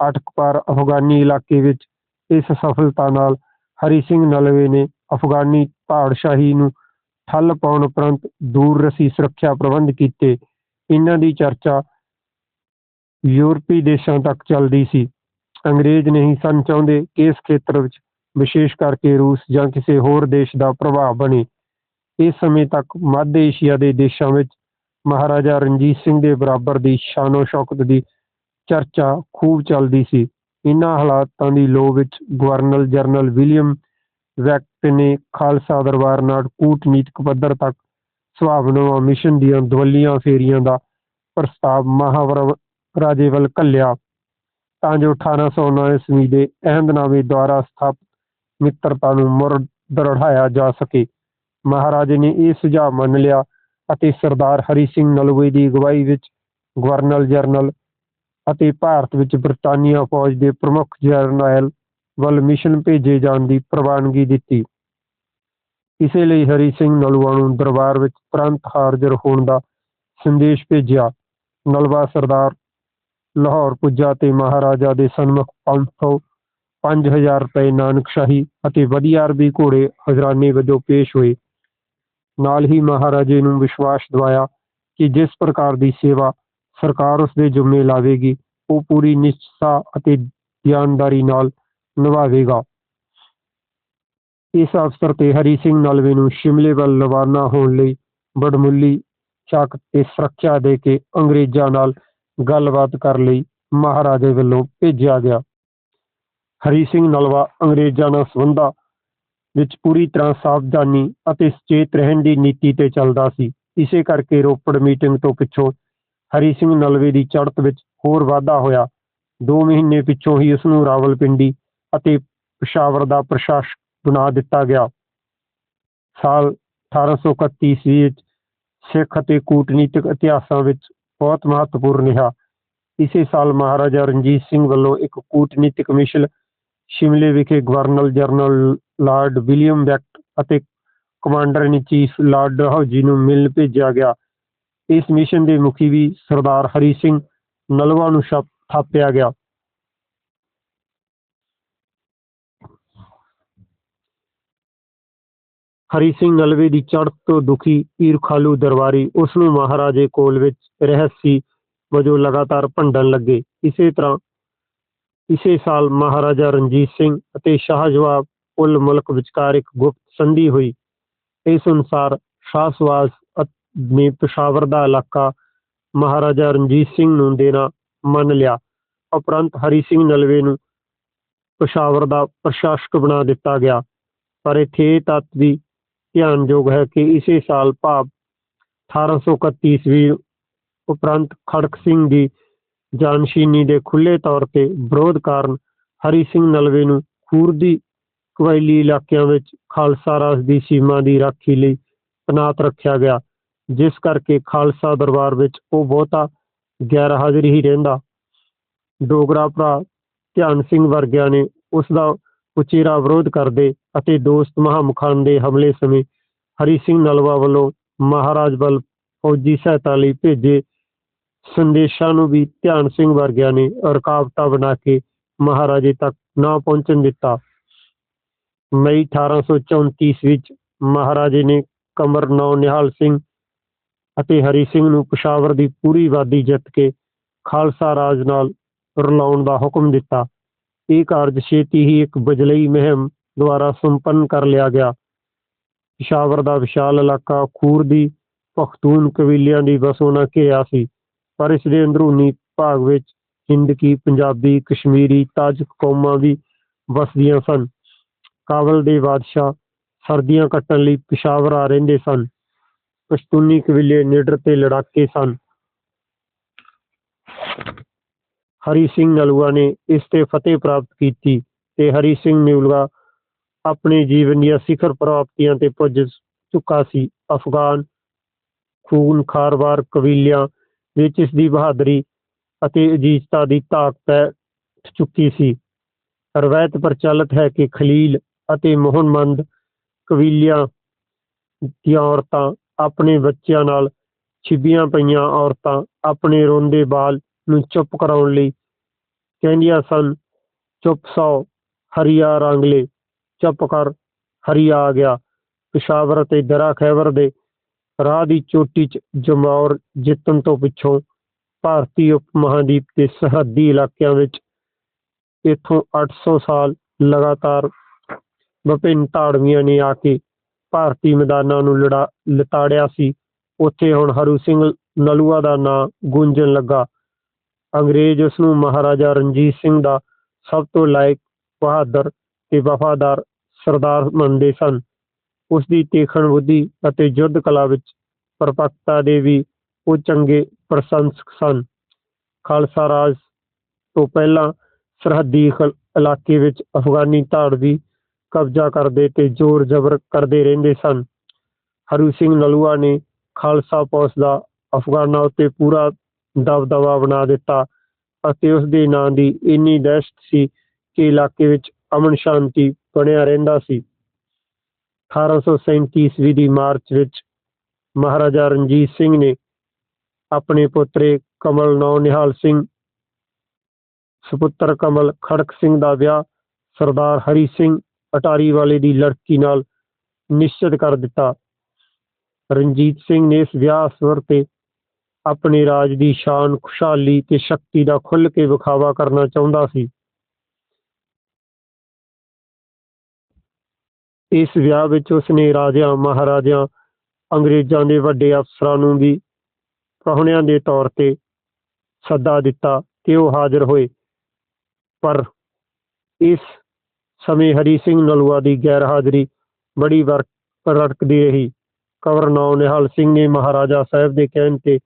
ਅਟਕਪਾਰ ਅਫਗਾਨੀ ਇਲਾਕੇ ਵਿੱਚ ਇਸ ਸਫਲਤਾ ਨਾਲ ਹਰੀ ਸਿੰਘ ਨਲਵੇ ਨੇ ਅਫਗਾਨੀ ਪਾਤਸ਼ਾਹੀ ਨੂੰ ਠੱਲ ਪਾਉਣ ਉਪਰੰਤ ਦੂਰ ਰਸੀ ਸੁਰੱਖਿਆ ਪ੍ਰਬੰਧ ਕੀਤੇ। ਇਹਨਾਂ ਦੀ ਚਰਚਾ ਯੂਰਪੀ ਦੇਸ਼ਾਂ ਤੱਕ ਚੱਲਦੀ ਸੀ। ਅੰਗਰੇਜ਼ ਨਹੀਂ ਸਨ ਚਾਹੁੰਦੇ ਕਿ ਇਸ ਖੇਤਰ ਵਿੱਚ, ਵਿਸ਼ੇਸ਼ ਕਰਕੇ ਰੂਸ ਜਾਂ ਕਿਸੇ ਹੋਰ ਦੇਸ਼ ਦਾ ਪ੍ਰਭਾਵ ਬਣੇ। ਇਸ ਸਮੇਂ ਤੱਕ ਮੱਧ ਏਸ਼ੀਆ ਦੇ ਦੇਸ਼ਾਂ ਵਿੱਚ ਮਹਾਰਾਜਾ ਰਣਜੀਤ ਸਿੰਘ ਦੇ ਬਰਾਬਰ ਦੀ ਸ਼ਾਨੋ ਸ਼ੌਕਤ ਦੀ ਚਰਚਾ ਖੂਬ ਚੱਲਦੀ ਸੀ। ਇਹਨਾਂ ਹਾਲਾਤਾਂ ਦੀ ਲੋ ਵਿੱਚ ਗਵਰਨਰ ਜਨਰਲ ਵਿਲੀਅਮ ਵੈਕਟ ਨੇ ਖਾਲਸਾ ਦਰਬਾਰ ਨਾਲ ਕੂਟਨੀਤਿਕ ਪੱਧਰ ਤੱਕ ਸੁਭਾਵਨਾਵਾਂ ਮਿਸ਼ਨ ਦੀਆਂ ਦਵੱਲੀਆਂ ਫੇਰੀਆਂ ਦਾ ਪ੍ਰਸਤਾਵ ਮਹਾਵਰ ਰਾਜੇ ਵੱਲ ਘੱਲਿਆ। ਤਾਂ ਜੋ 1809 ਈਸਵੀ ਦੇ ਅਹਿਮਦਨਾਮੇ ਦੁਆਰਾ ਸਥਾਪਿਤ ਮਿੱਤਰਤਾ ਨੂੰ ਮੁੜ ਦਰੜਾਇਆ ਜਾ ਸਕੇ। ਮਹਾਰਾਜੇ ਨੇ ਇਹ ਸੁਝਾਅ ਮੰਨ ਲਿਆ ਅਤੇ ਸਰਦਾਰ ਹਰੀ ਸਿੰਘ ਨਲਵੇ ਦੀ ਅਗਵਾਈ ਵਿੱਚ ਗਵਰਨਰ ਜਨਰਲ ਅਤੇ ਭਾਰਤ ਵਿੱਚ ਬਰਤਾਨੀਆ ਫੌਜ ਦੇ ਪ੍ਰਮੁੱਖ ਜਰਨੈਲ ਵੱਲ ਮਿਸ਼ਨ ਭੇਜੇ ਜਾਣ ਦੀ ਪ੍ਰਵਾਨਗੀ ਦਿੱਤੀ। ਇਸੇ ਲਈ ਹਰੀ ਸਿੰਘ ਨਲੂਆ ਨੂੰ ਦਰਬਾਰ ਵਿੱਚ ਤੁਰੰਤ ਹਾਜ਼ਰ ਹੋਣ ਦਾ ਸੰਦੇਸ਼ ਭੇਜਿਆ। ਨਲਵਾ ਸਰਦਾਰ ਲਾਹੌਰ ਪੁੱਜਾ ਤੇ ਮਹਾਰਾਜਾ ਦੇ ਸਨਮੁਖ 500 5000 ਰੁਪਏ ਨਾਨਕਸ਼ਾਹੀ ਅਤੇ ਵਧੀਆ ਅਰਬੀ ਘੋੜੇ ਹਜ਼ਰਾਨੇ ਵਜੋਂ ਪੇਸ਼ ਹੋਏ। ਨਾਲ ਹੀ ਮਹਾਰਾਜੇ ਨੂੰ ਵਿਸ਼ਵਾਸ ਦਿਵਾਇਆ ਕਿ ਜਿਸ ਪ੍ਰਕਾਰ ਦੀ ਸੇਵਾ ਸਰਕਾਰ ਉਸ ਦੇ ਜ਼ਿੰਮੇ ਲਾਵੇਗੀ, ਉਹ ਪੂਰੀ ਨਿਸ਼ਚਤਾ ਅਤੇ ਦਿਆਨਦਾਰੀ ਨਾਲ ਨਿਭਾਵੇਗਾ। ਇਸ ਅਵਸਰ ਤੇ ਹਰੀ ਸਿੰਘ ਨਲਵੇ ਨੂੰ ਸ਼ਿਮਲੇ ਵੱਲ ਰਵਾਨਾ ਹੋਣ ਲਈ ਬੜਮੁੱਲੀ ਚੱਕ ਤੇ ਸੁਰੱਖਿਆ ਦੇ ਕੇ ਅੰਗਰੇਜ਼ਾਂ ਨਾਲ ਗੱਲਬਾਤ ਕਰਨ ਲਈ ਮਹਾਰਾਜੇ ਵੱਲੋਂ ਭੇਜਿਆ ਗਿਆ। ਹਰੀ ਸਿੰਘ ਨਲਵਾ ਅੰਗਰੇਜ਼ਾਂ ਨਾਲ ਸੰਬੰਧਾਂ ਵਿੱਚ ਪੂਰੀ ਤਰ੍ਹਾਂ ਸਾਵਧਾਨੀ ਅਤੇ ਸੁਚੇਤ ਰਹਿਣ ਦੀ ਨੀਤੀ ਤੇ ਚੱਲਦਾ ਸੀ। ਇਸੇ ਕਰਕੇ ਰੋਪੜ ਮੀਟਿੰਗ ਤੋਂ ਪਿੱਛੋਂ ਹਰੀ ਸਿੰਘ ਨਲਵੇ ਦੀ ਚੜ੍ਹਤ ਵਿੱਚ ਹੋਰ ਵਾਧਾ ਹੋਇਆ। ਦੋ ਮਹੀਨੇ ਪਿੱਛੋਂ ਹੀ ਉਸ ਨੂੰ ਰਾਵਲਪਿੰਡੀ ਅਤੇ ਪਸ਼ਾਵਰ ਦਾ ਪ੍ਰਸ਼ਾਸਕ ਬਣਾ ਦਿੱਤਾ ਗਿਆ। ਸਾਲ 1831 ਈਸਵੀ ਵਿੱਚ ਸਿੱਖ ਅਤੇ ਕੂਟਨੀਤਿਕ ਇਤਿਹਾਸਾਂ ਵਿੱਚ ਬਹੁਤ ਮਹੱਤਵਪੂਰਨ ਰਿਹਾ। ਇਸੇ ਸਾਲ ਮਹਾਰਾਜਾ ਰਣਜੀਤ ਸਿੰਘ ਵੱਲੋਂ ਇੱਕ ਕੂਟਨੀਤਿਕ ਮਿਸ਼ਨ ਸ਼ਿਮਲੇ ਵਿਖੇ ਗਵਰਨਰ ਜਨਰਲ ਲਾਰਡ ਵਿਲੀਅਮ ਬੈਕਟ ਅਤੇ commander in chief Lord Dalhousie ਨੂੰ ਮਿਲਣ ਭੇਜਿਆ ਗਿਆ। ਇਸ ਮਿਸ਼ਨ ਦੇ ਮੁਖੀ ਵੀ ਸਰਦਾਰ ਹਰੀ ਸਿੰਘ ਨਲਵਾ ਨੂੰ ਛਾਪ- ਥਾਪਿਆ ਗਿਆ। ਹਰੀ ਸਿੰਘ ਨਲਵੇ ਦੀ ਚੜ੍ਹ ਤੋਂ ਦੁਖੀ ਪੀਰ ਦਰਬਾਰੀ ਉਸ ਨੂੰ ਮਹਾਰਾਜੇ ਕੋਲ ਵਿੱਚ ਰਹੱਸੀ ਵਜੋਂ ਲਗਾਤਾਰ ਭੰਡਣ ਲੱਗੇ। ਇਸੇ ਤਰ੍ਹਾਂ, ਇਸੇ ਸਾਲ ਮਹਾਰਾਜਾ ਰਣਜੀਤ ਸਿੰਘ ਅਤੇ ਸ਼ਾਹ ਜਵਾਬ ਉਲ ਮੁਲਕ ਵਿਚਕਾਰ ਇੱਕ ਗੁਪਤ ਸੰਧੀ ਹੋਈ। ਇਸ ਅਨੁਸਾਰ ਸ਼ਾਹ ਸਵਾਜ਼ ਨੇ ਪਸ਼ਾਵਰ ਦਾ ਇਲਾਕਾ ਮਹਾਰਾਜਾ ਰਣਜੀਤ ਸਿੰਘ ਨੂੰ ਦੇਣਾ ਮੰਨ ਲਿਆ। ਉਪਰੰਤ ਹਰੀ ਸਿੰਘ ਨਲਵੇ ਨੂੰ ਪਸ਼ਾਵਰ ਦਾ ਪ੍ਰਸ਼ਾਸਕ ਬਣਾ ਦਿੱਤਾ ਗਿਆ। ਪਰ ਇੱਥੇ ਇਹ ਤੱਤ ਵੀ ਧਿਆਨਯੋਗ ਹੈ ਕਿ ਇਸੇ ਸਾਲ ਭਾਵ 1831 ਈਸਵੀ ਉਪਰੰਤ ਖੜਕ ਸਿੰਘ ਦੀ ਜਾਨਸ਼ੀਨੀ ਦੇ ਖੁੱਲੇ ਤੌਰ ਤੇ ਵਿਰੋਧ ਕਾਰਨ ਹਰੀ ਸਿੰਘ ਨਲਵੇ ਨੂੰ ਖੂਰਦੀ ਕਬਾਇਲੀ ਇਲਾਕਿਆਂ ਵਿੱਚ ਖਾਲਸਾ ਰਾਜ ਦੀ ਸੀਮਾ ਦੀ ਰਾਖੀ ਲਈ ਤਨਾਤ ਰੱਖਿਆ ਗਿਆ, ਜਿਸ ਕਰਕੇ ਖਾਲਸਾ ਦਰਬਾਰ ਵਿੱਚ ਉਹ ਬਹੁਤਾ ਗੈਰ ਹਾਜ਼ਰ ਹੀ ਰਹਿੰਦਾ। ਡੋਗਰਾ ਭਰਾ ਧਿਆਨ ਸਿੰਘ ਵਰਗਿਆਂ ਨੇ ਉਸ ਦਾ ਉਚੇਰਾ ਵਿਰੋਧ ਕਰਦੇ ਅਤੇ ਦੋਸਤ ਮਹਾਮ ਖਾਨ ਦੇ ਹਮਲੇ ਸਮੇਂ ਹਰੀ ਸਿੰਘ ਨਲਵਾ ਵੱਲੋਂ ਮਹਾਰਾਜ ਵੱਲ ਫੌਜੀ ਸਹਾਇਤਾ ਲਈ ਭੇਜੇ ਸੰਦੇਸ਼ਾਂ ਨੂੰ ਵੀ ਧਿਆਨ ਸਿੰਘ ਵਰਗਿਆਂ ਨੇ ਰੁਕਾਵਟਾਂ ਬਣਾ ਕੇ ਮਹਾਰਾਜੇ ਤੱਕ ਨਾ ਪਹੁੰਚਣ ਦਿੱਤਾ। ਮਈ 1834 ਵਿੱਚ ਮਹਾਰਾਜੇ ਨੇ ਕਮਰ ਨੌ ਨਿਹਾਲ ਸਿੰਘ ਅਤੇ ਹਰੀ ਸਿੰਘ ਨੂੰ ਪਸ਼ਾਵਰ ਦੀ ਪੂਰੀ ਆਬਾਦੀ ਜਿੱਤ ਕੇ ਖਾਲਸਾ ਰਾਜ ਨਾਲ ਰਲਾਉਣ ਦਾ ਹੁਕਮ ਦਿੱਤਾ। ਇਹ ਕਾਰਜ ਛੇਤੀ ਹੀ ਇੱਕ ਬਜਲਈ ਮੁਹਿੰਮ ਦੁਆਰਾ ਸੰਪੰਨ ਕਰ ਲਿਆ ਗਿਆ। ਪਿਸ਼ਾਵਰ ਦਾ ਵਿਸ਼ਾਲ ਇਲਾਕਾ ਖੂਰ ਦੀ ਪਖਤੂਨ ਕਬੀਲਿਆਂ ਦੀ ਵਸੋਂ ਨਾਲ ਘਿਰਿਆ ਸੀ, ਪਰ ਇਸ ਦੇ ਅੰਦਰੂਨੀ ਭਾਗ ਵਿੱਚ ਹਿੰਦਕੀ ਪੰਜਾਬੀ ਕਸ਼ਮੀਰੀ ਤਾਜਕ ਕੌਮਾਂ ਵੀ ਵਸਦੀਆਂ ਸਨ। ਕਾਬਲ ਦੇ ਬਾਦਸ਼ਾਹ ਸਰਦੀਆਂ ਕੱਟਣ ਲਈ ਪਿਸ਼ਾਵਰ ਆ ਰਹਿੰਦੇ ਸਨ। ਪਸ਼ਤੂਨੀ ਕਬੀਲੇ ਨਿਡਰ ਤੇ ਲੜਾਕੇ ਸਨ। ਹਰੀ ਸਿੰਘ ਨਲੂਆ ਨੇ ਇਸ ਤੇ ਫਤਿਹ ਪ੍ਰਾਪਤ ਕੀਤੀ ਤੇ ਹਰੀ ਸਿੰਘ ਨਲੂਆ ਆਪਣੇ ਜੀਵਨ ਦੀਆਂ ਸਿਖਰ ਪ੍ਰਾਪਤੀਆਂ ਤੇ ਪੁੱਜ ਚੁੱਕਾ ਸੀ। ਅਫਗਾਨ ਖੂਨ ਖਾਰਵਾਰ ਕਬੀਲਿਆਂ ਵਿੱਚ ਇਸ ਦੀ ਬਹਾਦਰੀ ਅਤੇ ਅਜੀਜ਼ਤਾ ਦੀ ਤਾਕਤ ਚੁੱਕੀ ਸੀ। ਰਵਾਇਤ ਪ੍ਰਚਲਿਤ ਹੈ ਕਿ ਖਲੀਲ ਅਤੇ ਮੋਹਨਮੰਦ ਕਬੀਲਿਆਂ ਦੀਆਂ ਔਰਤਾਂ ਆਪਣੇ ਬੱਚਿਆਂ ਨਾਲ ਛਿਪੀਆਂ ਪਈਆਂ ਔਰਤਾਂ ਆਪਣੇ ਰੋਂਦੇ ਬਾਲ ਨੂੰ ਚੁੱਪ ਕਰਾਉਣ ਲਈ ਕਹਿੰਦੀਆਂ ਸਨ, ਚੁੱਪ ਸੌ, ਹਰੀਆ ਰਾਂਗਲੇ, ਚੁੱਪ ਕਰ, ਹਰੀਆ ਆ ਗਿਆ। ਪਿਸ਼ਾਵਰ ਅਤੇ ਦਰਾ ਖੈਬਰ ਦੇ ਰਾਹ ਦੀ ਚੋਟੀ 'ਚ ਜਮੌਰ ਜਿੱਤਣ ਤੋਂ ਪਿੱਛੋਂ ਭਾਰਤੀ ਉਪ ਮਹਾਂਦੀਪ ਦੇ ਸਰਹੱਦੀ ਇਲਾਕਿਆਂ ਵਿੱਚ ਇੱਥੋਂ 800 ਸਾਲ ਲਗਾਤਾਰ ਵਿਭਿੰਨ ਧਾੜਵੀਆਂ ਨੇ ਆ ਕੇ ਭਾਰਤੀ ਮੈਦਾਨਾਂ ਨੂੰ ਲੜਾ, ਲਤਾੜਿਆ ਸੀ। ਉੱਥੇ ਹੁਣ ਹਰੂ ਸਿੰਘ ਨਲੂਆ ਦਾ ਨਾਂ ਗੂੰਜਣ ਲੱਗਾ। ਅੰਗਰੇਜ਼ ਉਸ ਨੂੰ ਮਹਾਰਾਜਾ ਰਣਜੀਤ ਸਿੰਘ ਦਾ ਸਭ ਤੋਂ ਲਾਇਕ ਬਹਾਦਰ ਤੇ ਵਫਾਦਾਰ ਸਰਦਾਰ ਮੰਨਦੇ ਸਨ। ਉਸ ਦੀ ਤੇਖਣ ਬੁੱਧੀ ਅਤੇ ਯੁੱਧ ਕਲਾ ਵਿੱਚ ਪਰਪੱਕਤਾ ਦੇ ਵੀ ਉਹ ਚੰਗੇ ਪ੍ਰਸ਼ੰਸਕ ਸਨ। ਖਾਲਸਾ ਰਾਜ ਤੋਂ ਪਹਿਲਾਂ ਸਰਹੱਦੀ ਇਲਾਕੇ ਵਿੱਚ ਅਫਗਾਨੀ ਧਾੜਵੀ ਕਬਜ਼ਾ ਕਰਦੇ ਤੇ ਜ਼ੋਰ ਜ਼ਬਰ ਕਰਦੇ ਰਹਿੰਦੇ ਸਨ। ਹਰੂ ਸਿੰਘ ਨਲੂਆ ਨੇ ਖਾਲਸਾ ਫੌਜ ਦਾ ਅਫਗਾਨਾਂ ਉੱਤੇ ਪੂਰਾ ਦਬਦਬਾ ਬਣਾ ਦਿੱਤਾ ਅਤੇ ਉਸ ਦੇ ਨਾਂ ਦੀ ਇੰਨੀ ਦਹਿਸ਼ਤ ਸੀ ਕਿ ਇਲਾਕੇ ਵਿੱਚ ਅਮਨ ਸ਼ਾਂਤੀ ਬਣਿਆ ਰਹਿੰਦਾ ਸੀ। 1837 ਈਸਵੀ ਦੀ ਮਾਰਚ ਵਿੱਚ ਮਹਾਰਾਜਾ ਰਣਜੀਤ ਸਿੰਘ ਨੇ ਆਪਣੇ ਪੁੱਤਰੇ ਕਮਲ ਨੌ ਨਿਹਾਲ ਸਿੰਘ, ਸੁਪੁੱਤਰ ਕਮਲ ਖੜਕ ਸਿੰਘ ਦਾ ਵਿਆਹ ਸਰਦਾਰ ਹਰੀ ਸਿੰਘ ਅਟਾਰੀ ਵਾਲੇ ਦੀ ਲੜਕੀ ਨਾਲ ਨਿਸ਼ਚਿਤ ਕਰ ਦਿੱਤਾ। ਰਣਜੀਤ ਸਿੰਘ ਨੇ ਇਸ ਵਿਆਹ ਅਵਸਰ ਤੇ ਆਪਣੇ ਰਾਜ ਦੀ ਸ਼ਾਨ, ਖੁਸ਼ਹਾਲੀ ਤੇ ਸ਼ਕਤੀ ਦਾ ਖੁੱਲ ਕੇ ਵਿਖਾਵਾ ਕਰਨਾ ਚਾਹੁੰਦਾ ਸੀ। ਇਸ ਵਿਆਹ ਵਿੱਚ ਉਸਨੇ ਰਾਜਿਆਂ, ਮਹਾਰਾਜਿਆਂ, ਅੰਗਰੇਜ਼ਾਂ ਦੇ ਵੱਡੇ ਅਫਸਰਾਂ ਨੂੰ ਵੀ ਪ੍ਰਾਹੁਣਿਆਂ ਦੇ ਤੌਰ ਤੇ ਸੱਦਾ ਦਿੱਤਾ ਕਿ ਉਹ ਹਾਜ਼ਰ ਹੋਏ। ਪਰ ਇਸ ਸਮੇਂ ਹਰੀ ਸਿੰਘ ਨਲੂਆ ਦੀ ਗੈਰ ਹਾਜ਼ਰੀ ਬੜੀ ਵਰ, ਰੜਕਦੀ ਰਹੀ। ਕਵਰ ਨੌ ਨਿਹਾਲ ਸਿੰਘ ਨੇ ਮਹਾਰਾਜਾ ਸਾਹਿਬ ਦੇ ਕਹਿਣ ਤੇ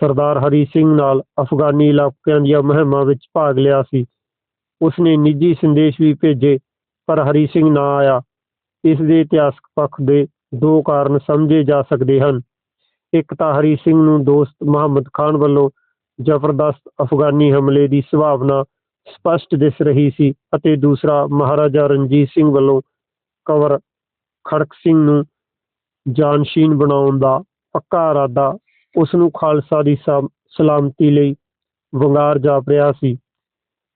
ਸਰਦਾਰ ਹਰੀ ਸਿੰਘ ਨਾਲ ਅਫਗਾਨੀ ਇਲਾਕਿਆਂ ਦੀਆਂ ਮੁਹਿੰਮਾਂ ਵਿੱਚ ਭਾਗ ਲਿਆ ਸੀ। ਉਸਨੇ ਨਿੱਜੀ ਸੰਦੇਸ਼ ਵੀ ਭੇਜੇ, ਪਰ ਹਰੀ ਸਿੰਘ ਨਾ ਆਇਆ। ਇਸ ਦੇ ਇਤਿਹਾਸਕ ਪੱਖ ਦੇ ਦੋ ਕਾਰਨ ਸਮਝੇ ਜਾ ਸਕਦੇ ਹਨ। ਇੱਕ ਤਾਂ ਹਰੀ ਸਿੰਘ ਨੂੰ ਦੋਸਤ ਮੁਹੰਮਦ ਖਾਨ ਵੱਲੋਂ ਜ਼ਬਰਦਸਤ ਅਫਗਾਨੀ ਹਮਲੇ ਦੀ ਸੰਭਾਵਨਾ ਸਪਸ਼ਟ ਦਿਸ ਰਹੀ ਸੀ ਅਤੇ ਦੂਸਰਾ ਮਹਾਰਾਜਾ ਰਣਜੀਤ ਸਿੰਘ ਵੱਲੋਂ ਕੰਵਰ ਖੜਕ ਸਿੰਘ ਨੂੰ ਜਾਨਸ਼ੀਨ ਬਣਾਉਣ ਦਾ ਪੱਕਾ ਇਰਾਦਾ ਉਸ ਨੂੰ ਖਾਲਸਾ ਦੀ ਸਲਾਮਤੀ ਲਈ ਵੰਗਾਰ ਜਾਪ ਰਿਹਾ ਸੀ।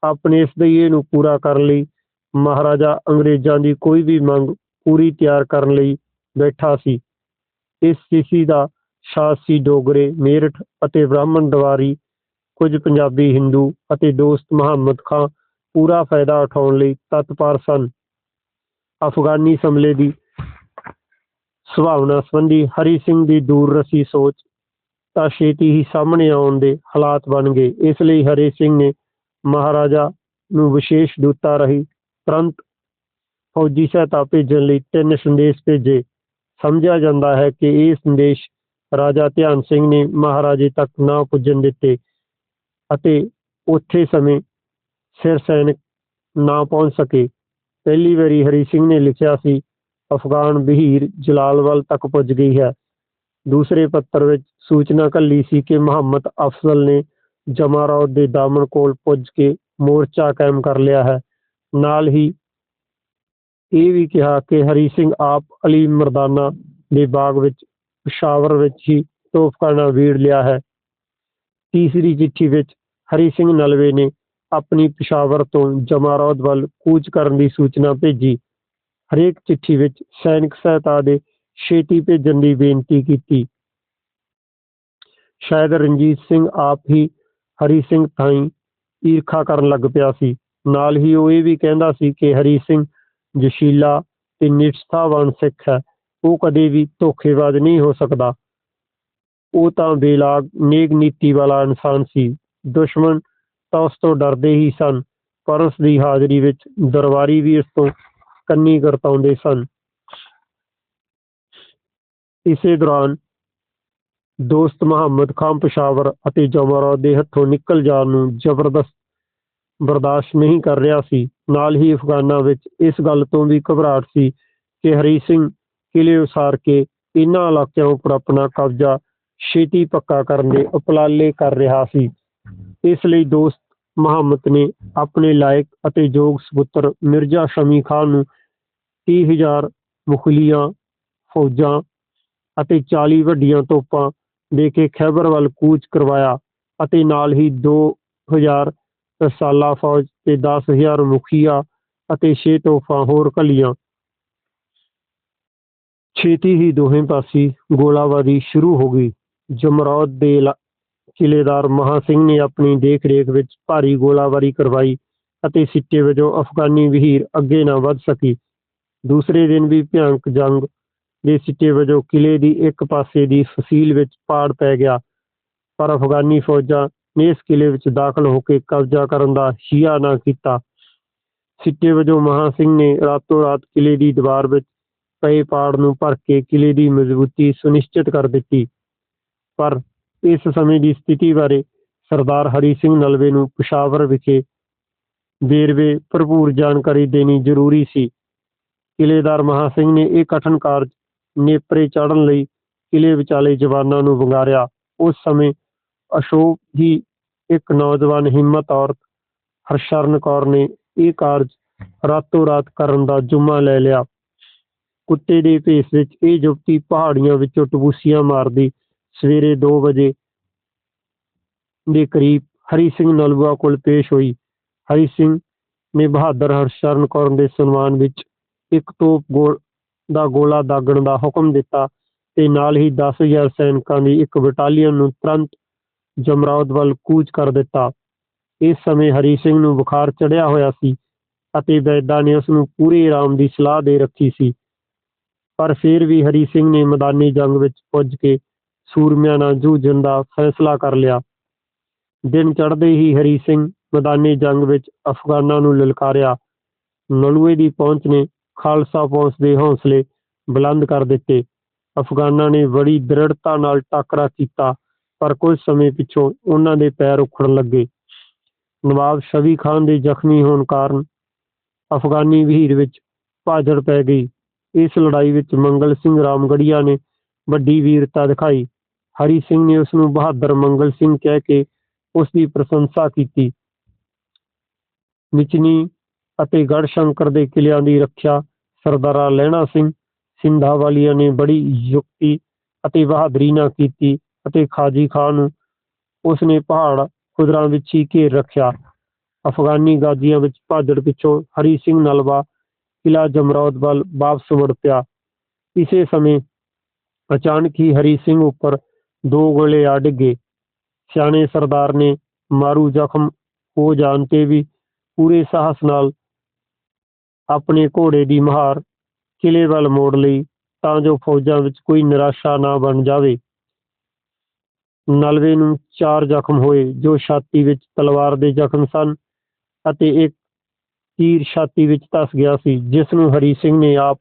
ਆਪਣੇ ਇਸ ਦਈਏ ਨੂੰ ਪੂਰਾ ਕਰਨ ਲਈ ਮਹਾਰਾਜਾ ਅੰਗਰੇਜ਼ਾਂ ਦੀ ਕੋਈ ਵੀ ਮੰਗ ਪੂਰੀ ਤਿਆਰ ਕਰਨ ਲਈ ਬੈਠਾ ਸੀ। ਇਸ ਸਥਿਤੀ ਦਾ ਸ਼ਾਸੀ ਡੋਗਰੇ ਮੇਰਠ ਅਤੇ ਬ੍ਰਾਹਮਣ ਦਵਾਰੀ ਕੁਝ ਪੰਜਾਬੀ, ਹਿੰਦੂ ਅਤੇ ਦੋਸਤ ਮੁਹੰਮਦ ਖਾਂ ਪੂਰਾ ਫਾਇਦਾ ਉਠਾਉਣ ਲਈ ਤਤਪਰ ਸਨ। ਅਫਗਾਨੀ ਹਮਲੇ ਦੀ ਸੁਭਾਵਨਾ ਸੰਬੰਧੀ ਹਰੀ ਸਿੰਘ ਦੀ ਦੂਰਰਸੀ ਸੋਚ ਤਾਂ ਛੇਤੀ ਹੀ ਸਾਹਮਣੇ ਆਉਣ ਦੇ ਹਾਲਾਤ ਬਣ ਗਏ। ਇਸ ਲਈ ਹਰੀ ਸਿੰਘ ਨੇ ਮਹਾਰਾਜਾ ਨੂੰ ਵਿਸ਼ੇਸ਼ ਦੂਤਾ ਰਹੀ ਤੁਰੰਤ ਫੌਜੀ ਸਹਾਇਤਾ ਭੇਜਣ ਲਈ ਤਿੰਨ ਸੰਦੇਸ਼ ਭੇਜੇ। ਸਮਝਿਆ ਜਾਂਦਾ ਹੈ ਕਿ ਇਹ ਸੰਦੇਸ਼ ਰਾਜਾ ਧਿਆਨ ਸਿੰਘ ਨੇ ਮਹਾਰਾਜੇ ਤੱਕ ਨਾ ਪੁੱਜਣ ਦਿੱਤੇ। ਅਤੇ ਉੱਥੇ ਸਮੇਂ ਸਿਰ ਸੈਨਿਕ ਨਾ ਪਹੁੰਚ ਸਕੇ। ਪਹਿਲੀ ਵਾਰੀ ਹਰੀ ਸਿੰਘ ਨੇ ਲਿਖਿਆ ਸੀ, ਅਫਗਾਨ ਬਹੀਰ ਜਲਾਲਵਲ ਤੱਕ ਪੁੱਜ ਗਈ ਹੈ। ਦੂਸਰੇ ਪੱਤਰ ਵਿੱਚ ਸੂਚਨਾ ਕੱਲੀ ਸੀ ਕਿ ਮੁਹੰਮਦ ਅਫਜ਼ਲ ਨੇ ਜਮਾਰਾਓ ਦੇ ਦਾਮਨ ਕੋਲ ਪੁੱਜ ਕੇ ਮੋਰਚਾ ਕਾਇਮ ਕਰ ਲਿਆ ਹੈ। ਨਾਲ ਹੀ ਇਹ ਵੀ ਕਿਹਾ ਕਿ ਹਰੀ ਸਿੰਘ ਆਪ ਅਲੀ ਮਰਦਾਨਾ ਦੇ ਬਾਗ ਵਿੱਚ, ਪਸ਼ਾਵਰ ਵਿੱਚ ਹੀ ਤੋਪਖਾਨਾ ਵੀੜ ਲਿਆ ਹੈ। ਤੀਸਰੀ ਚਿੱਠੀ ਵਿੱਚ ਹਰੀ ਸਿੰਘ ਨਲਵੇ ਨੇ ਆਪਣੀ ਪਸ਼ਾਵਰ ਤੋਂ ਜਮਾਰੌਦ ਵੱਲ ਕੂਚ ਕਰਨ ਦੀ ਸੂਚਨਾ ਭੇਜੀ। ਹਰੇਕ ਚਿੱਠੀ ਵਿੱਚ ਸੈਨਿਕ ਸਹਾਇਤਾ ਦੇ ਛੇਤੀ ਭੇਜਣ ਦੀ ਬੇਨਤੀ ਕੀਤੀ। ਸ਼ਾਇਦ ਰਣਜੀਤ ਸਿੰਘ ਆਪ ਹੀ ਹਰੀ ਸਿੰਘ ਥਾਈ ਈਰਖਾ ਕਰਨ ਲੱਗ ਪਿਆ ਸੀ। ਨਾਲ ਹੀ ਉਹ ਇਹ ਵੀ ਕਹਿੰਦਾ ਸੀ ਕਿ ਹਰੀ ਸਿੰਘ ਜਸ਼ੀਲਾ ਤੇ ਨਿਸ਼ਠਾਵਾਨ ਸਿੱਖ ਹੈ। ਉਹ ਕਦੇ ਵੀ ਧੋਖੇਬਾਜ਼ ਨਹੀਂ ਹੋ ਸਕਦਾ। ਉਹ ਤਾਂ ਬੇਲਾਗ ਨੇਕ ਨੀਤੀ ਵਾਲਾ ਇਨਸਾਨ ਸੀ। ਦੁਸ਼ਮਣ ਤਾਂ ਉਸ ਤੋਂ ਡਰਦੇ ਹੀ ਸਨ, ਪਰ ਉਸ ਦੀ ਹਾਜ਼ਰੀ ਵਿੱਚ ਦਰਬਾਰੀ ਵੀ ਉਸ ਤੋਂ ਕੰਨੀ ਕਰਤਾਉਂਦੇ ਸਨ। ਇਸੇ ਦੌਰਾਨ ਦੋਸਤ ਮੁਹੰਮਦ ਖਾਨ ਪਸ਼ਾਵਰ ਅਤੇ ਜਮਰਾ ਦੇ ਹੱਥੋਂ ਨਿਕਲ ਜਾਣ ਨੂੰ ਜ਼ਬਰਦਸਤ ਬਰਦਾਸ਼ਤ ਨਹੀਂ ਕਰ ਰਿਹਾ ਸੀ। ਨਾਲ ਹੀ ਅਫਗਾਨਾਂ ਵਿੱਚ ਇਸ ਗੱਲ ਤੋਂ ਵੀ ਘਬਰਾਹਟ ਸੀ ਕਿ ਹਰੀ ਸਿੰਘ ਕਿਲੇ ਉਸਾਰ ਕੇ ਇਹਨਾਂ ਇਲਾਕਿਆਂ ਉੱਪਰ ਆਪਣਾ ਕਬਜ਼ਾ ਛੇਤੀ ਪੱਕਾ ਕਰਨ ਦੇ ਉਪਰਾਲੇ ਕਰ ਰਿਹਾ ਸੀ। ਇਸ ਲਈ ਦੋਸਤ ਮੁਹੰਮਦ ਨੇ ਆਪਣੇ ਲਾਇਕ ਅਤੇ ਯੋਗ ਸਪੁੱਤਰ ਮਿਰਜ਼ਾ ਸ਼ਮੀ ਖਾਨ ਨੂੰ 30000 ਮੁਖਲੀਆਂ, ਫੌਜਾਂ ਅਤੇ 40 ਵੱਡੀਆਂ ਤੋਪਾਂ ਦੇ ਕੇ ਖੈਬਰ ਵੱਲ ਕੂਚ ਕਰਵਾਇਆ ਅਤੇ ਨਾਲ ਹੀ 2000 ਰਸਾਲਾ ਫੌਜ ਤੇ 10000 ਮੁਖੀਆ ਅਤੇ 6 ਤੋਪਾਂ ਹੋਰ ਘੱਲੀਆਂ। ਛੇਤੀ ਹੀ ਦੋਹੇ ਪਾਸੇ ਗੋਲਾਬਾਰੀ ਸ਼ੁਰੂ ਹੋ ਗਈ। ਜਮਰੌਦ ਦੇ ਕਿਲ੍ਹੇਦਾਰ ਕਿਲੇਦਾਰ ਮਹਾ ਸਿੰਘ ਨੇ ਆਪਣੀ ਦੇਖ-ਰੇਖ ਵਿੱਚ ਭਾਰੀ ਗੋਲਾਬਾਰੀ ਕਰਵਾਈ ਅਤੇ ਸਿੱਟੇ ਵਜੋਂ ਅਫਗਾਨੀ ਵਹੀਰ ਅੱਗੇ ਨਾ ਵੱਧ ਸਕੀ। ਦੂਸਰੇ ਦਿਨ ਵੀ ਭਿਆਨਕ ਜੰਗ ਦੇ ਸਿੱਟੇ ਵਜੋਂ ਕਿਲੇ ਦੀ ਇੱਕ ਪਾਸੇ ਦੀ ਫਸੀਲ ਵਿੱਚ ਪਾੜ ਪੈ ਗਿਆ, ਪਰ ਅਫਗਾਨੀ ਫੌਜਾਂ ਨੇ ਇਸ ਕਿਲੇ ਵਿੱਚ ਦਾਖਲ ਹੋ ਕੇ ਕਬਜ਼ਾ ਕਰਨ ਦਾ ਸ਼ੀਆ ਨਾ ਕੀਤਾ। ਸਿੱਟੇ ਵਜੋਂ ਮਹਾ ਸਿੰਘ ਨੇ ਰਾਤੋਂ ਰਾਤ ਕਿਲੇ ਦੀ ਦੀਵਾਰ ਵਿੱਚ ਪਏ ਪਾੜ ਨੂੰ ਭਰ ਕੇ ਕਿਲੇ ਦੀ ਮਜ਼ਬੂਤੀ ਸੁਨਿਸ਼ਚਿਤ ਕਰ ਦਿੱਤੀ। ਪਰ ਇਸ ਸਮੇਂ ਦੀ ਸਥਿਤੀ ਬਾਰੇ ਸਰਦਾਰ ਹਰੀ ਸਿੰਘ ਨਲਵੇ ਨੂੰ ਪਸ਼ਾਵਰ ਵਿਖੇ ਵੇਰਵੇ ਭਰਪੂਰ ਜਾਣਕਾਰੀ ਦੇਣੀ ਜ਼ਰੂਰੀ ਸੀ। ਕਿਲੇਦਾਰ ਮਹਾ ਸਿੰਘ ਨੇ ਇਹ ਕਠਨ ਕਾਰਜ ਨੇਪਰੇ ਚਾੜਨ ਲਈ ਕਿਲੇ ਵਿਚਾਲੇ ਜਵਾਨਾਂ ਨੂੰ ਵੰਗਾਰਿਆ। ਉਸ ਸਮੇਂ ਅਸ਼ੋਕ ਦੀ ਇੱਕ ਨੌਜਵਾਨ ਹਿੰਮਤ ਔਰਤ ਹਰਸ਼ਰਨ ਕੌਰ ਨੇ ਇਹ ਕਾਰਜ ਰਾਤੋਂ ਰਾਤ ਕਰਨ ਦਾ ਜੁਮਾ ਲੈ ਲਿਆ। ਕੁੱਤੇ ਦੇ ਭੇਸ ਵਿੱਚ ਇਹ ਯੁਵਤੀ ਪਹਾੜੀਆਂ ਵਿੱਚੋਂ ਟਬੂਸੀਆਂ ਮਾਰਦੀ ਸਵੇਰੇ 2 ਵਜੇ ਦੇ ਕਰੀਬ ਹਰੀ ਸਿੰਘ ਨਲੂਆ ਕੋਲ ਪੇਸ਼ ਹੋਈ। ਹਰੀ ਸਿੰਘ ਨੇ ਬਹਾਦਰ ਹਰਸ਼ਰਨ ਕੌਰ ਦੇ ਸਨਮਾਨ ਵਿੱਚ ਇੱਕ ਤੋਪ ਗੋਲ ਦਾ ਗੋਲਾ ਦਾਗਣ ਦਾ ਹੁਕਮ ਦਿੱਤਾ ਤੇ ਨਾਲ ਹੀ 10000 ਸੈਨਿਕਾਂ ਦੀ ਇੱਕ ਬਟਾਲੀਅਨ ਨੂੰ ਤੁਰੰਤ ਜਮਰੌਦ ਵੱਲ ਕੂਚ ਕਰ ਦਿੱਤਾ। ਇਸ ਸਮੇਂ ਹਰੀ ਸਿੰਘ ਨੂੰ ਬੁਖਾਰ ਚੜਿਆ ਹੋਇਆ ਸੀ ਅਤੇ ਵੈਦਾ ਨੇ ਉਸ ਨੂੰ ਪੂਰੇ ਆਰਾਮ ਦੀ ਸਲਾਹ ਦੇ ਰੱਖੀ ਸੀ। ਪਰ ਫਿਰ ਵੀ ਹਰੀ ਸਿੰਘ ਨੇ ਮੈਦਾਨੀ ਜੰਗ ਵਿੱਚ ਪੁੱਜ ਕੇ ਸੂਰਮਿਆਂ ਨਾਲ ਜੂਝਣ ਦਾ ਫੈਸਲਾ ਕਰ ਲਿਆ। ਦਿਨ ਚੜ੍ਹਦੇ ਹੀ ਹਰੀ ਸਿੰਘ ਮੈਦਾਨੀ ਜੰਗ ਵਿੱਚ ਅਫਗਾਨਾਂ ਨੂੰ ਲਲਕਾਰਿਆ। ਨਲੂਏ ਦੀ ਪਹੁੰਚ ਨੇ ਖਾਲਸਾ ਪਹੁੰਚ ਦੇ ਹੌਸਲੇ ਬੁਲੰਦ ਕਰ ਦਿੱਤੇ। ਅਫਗਾਨਾਂ ਨੇ ਬੜੀ ਦ੍ਰਿੜਤਾ ਨਾਲ ਟਾਕਰਾ ਕੀਤਾ, ਪਰ ਕੁਝ ਸਮੇਂ ਪਿੱਛੋਂ ਉਹਨਾਂ ਦੇ ਪੈਰ ਉਖੜਨ ਲੱਗੇ। ਨਵਾਬ ਸ਼ਵੀ ਖਾਨ ਦੇ ਜ਼ਖਮੀ ਹੋਣ ਕਾਰਨ ਅਫਗਾਨੀ ਵਹੀਰ ਵਿੱਚ ਭਾਜੜ ਪੈ ਗਈ। ਇਸ ਲੜਾਈ ਵਿੱਚ ਮੰਗਲ ਸਿੰਘ ਰਾਮਗੜੀਆ ਨੇ ਵੱਡੀ ਵੀਰਤਾ ਦਿਖਾਈ। ਹਰੀ ਸਿੰਘ ਨੇ ਉਸ ਨੂੰ ਬਹਾਦਰ ਮੰਗਲ ਸਿੰਘ ਕਹਿ ਕੇ ਉਸ ਦੀ ਪ੍ਰਸ਼ੰਸਾ ਕੀਤੀ। ਨਿਚਨੀ ਅਤੇ ਗੜ੍ਹ ਸ਼ੰਕਰ ਦੇ ਕਿਲਿਆਂ ਦੀ ਰੱਖਿਆ ਸਰਦਾਰਾ ਲਹਿਣਾ ਸਿੰਘ, ਸਿੰਧਾ ਵਾਲੀਆਂ ਨੇ ਬੜੀ ਯੁਕਤੀ ਅਤੇ ਬਹਾਦਰੀ ਨਾਲ ਕੀਤੀ ਅਤੇ ਖਾਜੀ ਖਾਨ ਨੂੰ ਉਸਨੇ ਪਹਾੜ ਖੁਦਰਾਂ ਵਿੱਚ ਹੀ ਘੇਰ ਰੱਖਿਆ। ਅਫਗਾਨੀ ਗਾਜ਼ੀਆਂ ਵਿੱਚ ਭਾਜੜ ਪਿੱਛੋਂ ਹਰੀ ਸਿੰਘ ਨਲਵਾ ਕਿਲ੍ਹਾ ਜਮਰੌਦ ਵੱਲ ਵਾਪਸ ਮੁੜ ਪਿਆ। ਇਸੇ ਸਮੇਂ ਅਚਾਨਕ ਹੀ ਹਰੀ ਸਿੰਘ ਉੱਪਰ ਦੋ ਗੋਲੇ ਆ ਡਿੱਗੇ ਸਿਆਣੇ ਸਰਦਾਰ ਨੇ ਮਾਰੂ ਜ਼ਖਮ ਹੋ ਜਾਣ ਤੇ ਵੀ ਪੂਰੇ ਸਾਹਸ ਨਾਲ ਆਪਣੇ ਘੋੜੇ ਦੀ ਮਹਾਰ ਕਿਲੇ ਵੱਲ ਮੋੜ ਲਈ ਤਾਂ ਜੋ ਫੌਜਾਂ ਵਿੱਚ ਕੋਈ ਨਿਰਾਸ਼ਾ ਨਾ ਬਣ ਜਾਵੇ। ਨਲਵੇ ਨੂੰ ਚਾਰ ਜ਼ਖਮ ਹੋਏ, ਜੋ ਛਾਤੀ ਵਿੱਚ ਤਲਵਾਰ ਦੇ ਜ਼ਖਮ ਸਨ ਅਤੇ ਇੱਕ ਤੀਰ ਛਾਤੀ ਵਿੱਚ ਧਸ ਗਿਆ ਸੀ, ਜਿਸ ਨੂੰ ਹਰੀ ਸਿੰਘ ਨੇ ਆਪ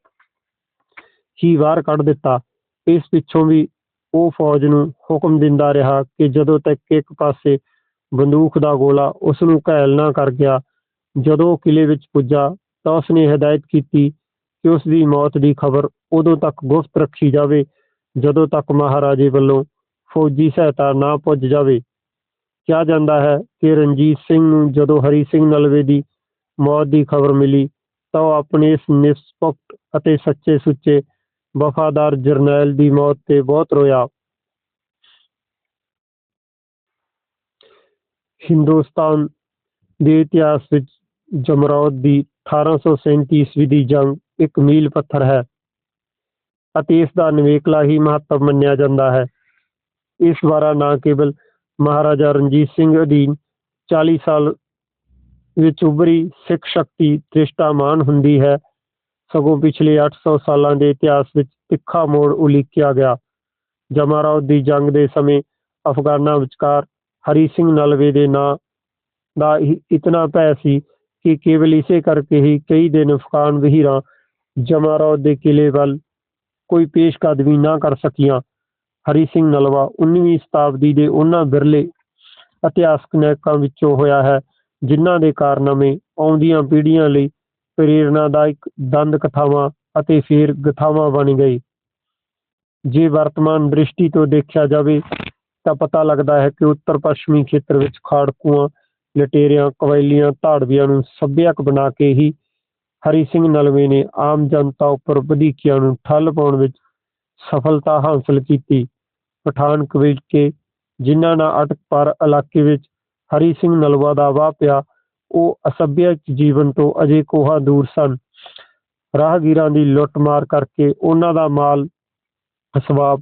ਹੀ ਵਾਰ ਕੱਢ ਦਿੱਤਾ। ਇਸ ਪਿੱਛੋਂ ਵੀ ਉਹ ਫੌਜ ਨੂੰ ਹੁਕਮ ਦਿੰਦਾ ਰਿਹਾ ਕਿ ਜਦੋਂ ਤੱਕ ਇੱਕ ਪਾਸੇ ਬੰਦੂਕ ਦਾ ਗੋਲਾ ਉਸ ਨੂੰ ਘਾਇਲ ਨਾ ਕਰ ਗਿਆ, ਜਦੋਂ ਕਿਲੇ ਵਿੱਚ ਪੁੱਜਾ ਤਾਂ ਉਸ ਨੇ ਹਦਾਇਤ ਕੀਤੀ ਕਿ ਉਸ ਦੀ ਮੌਤ ਦੀ ਖਬਰ ਉਦੋਂ ਤੱਕ ਗੁਪਤ ਰੱਖੀ ਜਾਵੇ, ਜਦੋਂ ਤੱਕ ਮਹਾਰਾਜੇ ਵੱਲੋਂ ਫੌਜੀ ਸਹਾਇਤਾ ਨਾ ਪੁੱਜ ਜਾਵੇ। ਕਿਹਾ ਜਾਂਦਾ ਹੈ ਕਿ ਰਣਜੀਤ ਸਿੰਘ ਨੂੰ ਜਦੋਂ ਹਰੀ ਸਿੰਘ ਨਲਵੇ ਦੀ ਮੌਤ ਦੀ ਖਬਰ ਮਿਲੀ ਤਾਂ ਉਹ ਆਪਣੇ ਇਸ ਨਿਸਪਕਤ ਅਤੇ ਸੱਚੇ ਸੁੱਚੇ ਵਫਾਦਾਰ ਜਰਨੈਲ ਦੀ ਮੌਤ ਤੇ ਬਹੁਤ ਰੋਇਆ। ਹਿੰਦੁਸਤਾਨ ਦੇ ਇਤਿਹਾਸ ਵਿੱਚ ਜਮਰੌਦ ਦੀ 1837 ਈਸਵੀ ਦੀ ਜੰਗ ਇੱਕ ਮੀਲ ਪੱਥਰ ਹੈ ਅਤੇ ਇਸ ਦਾ ਨਿਵੇਕਲਾ ਹੀ ਮਹੱਤਵ ਮੰਨਿਆ ਜਾਂਦਾ ਹੈ। ਇਸ ਵਾਰਾ ਨਾ ਕੇਵਲ ਮਹਾਰਾਜਾ ਰਣਜੀਤ ਸਿੰਘ ਅਧੀਨ 40 ਸਾਲ ਵਿੱਚ ਉਭਰੀ ਸਿੱਖ ਸ਼ਕਤੀ ਤ੍ਰਿਸ਼ਟਾਮਾਨ ਹੁੰਦੀ ਹੈ ਸਗੋਂ ਪਿਛਲੇ 800 ਸਾਲਾਂ ਦੇ ਇਤਿਹਾਸ ਵਿੱਚ ਤਿੱਖਾ ਮੋੜ ਉਲੀਕਿਆ ਗਿਆ। ਜਮਾਰਾਓ ਦੀ ਜੰਗ ਦੇ ਸਮੇਂ ਅਫਗਾਨਾਂ ਵਿਚਕਾਰ ਹਰੀ ਸਿੰਘ ਨਲਵੇ ਦੇ ਨਾਂ ਦਾ ਇਤਨਾ ਭੈ ਸੀ ਕਿ ਕੇਵਲ ਇਸੇ ਕਰਕੇ ਹੀ ਕਈ ਦਿਨ ਅਫਗਾਨ ਵਹੀਰਾਂ ਜਮਾਰਾਓ ਦੇ ਕਿਲੇ ਵੱਲ ਕੋਈ ਪੇਸ਼ਕਦਮੀ ਨਾ ਕਰ ਸਕੀਆਂ। ਹਰੀ ਸਿੰਘ ਨਲਵਾ 19ਵੀਂ ਸ਼ਤਾਬਦੀ ਦੇ ਉਹਨਾਂ ਬਿਰਲੇ ਇਤਿਹਾਸਕ ਨਾਇਕਾਂ ਵਿੱਚੋਂ ਹੋਇਆ ਹੈ, ਜਿਨ੍ਹਾਂ ਦੇ ਕਾਰਨਾਮੇ ਆਉਂਦੀਆਂ ਪੀੜ੍ਹੀਆਂ ਲਈ ਪ੍ਰੇਰਨਾਦਾਇਕ ਦੰਦ ਕਥਾਵਾਂ ਅਤੇ ਫੇਰ ਗਥਾਵਾਂ ਬਣ ਗਈ। ਜੇ ਵਰਤਮਾਨ ਦ੍ਰਿਸ਼ਟੀ ਤੋਂ ਦੇਖਿਆ ਜਾਵੇ ਤਾਂ ਪਤਾ ਲੱਗਦਾ ਹੈ ਕਿ ਉੱਤਰ ਪੱਛਮੀ ਖੇਤਰ ਵਿੱਚ ਖਾੜਕੂਆਂ ਲਟੇਰਿਆਂ ਕਬੈਲੀਆਂ ਧਾੜਵੀਆਂ ਨੂੰ ਸੱਭਿਅਕ ਬਣਾ ਕੇ ਹੀ ਹਰੀ ਸਿੰਘ ਨਲਵੇ ਨੇ ਆਮ ਜਨਤਾ ਉੱਪਰ ਵਧੀਕੀਆਂ ਨੂੰ ਠੱਲ ਪਾਉਣ ਵਿੱਚ ਸਫਲਤਾ ਹਾਸਲ ਕੀਤੀ। ਪਠਾਨ ਕਬੀਲੇ ਜਿਨ੍ਹਾਂ ਨਾਲ ਅਟਕਪਰ ਇਲਾਕੇ ਵਿੱਚ ਹਰੀ ਸਿੰਘ ਨਲਵਾ ਦਾ ਵਾਹ ਪਿਆ ਉਹ ਅਸਭਿਅਕ ਜੀਵਨ ਤੋਂ ਅਜੇ ਕੋਹਾ ਦੂਰ ਸਨ। ਰਾਹਗੀਰਾਂ ਦੀ ਲੁੱਟਮਾਰ ਕਰਕੇ ਉਹਨਾਂ ਦਾ ਮਾਲ ਅਸਬਾਬ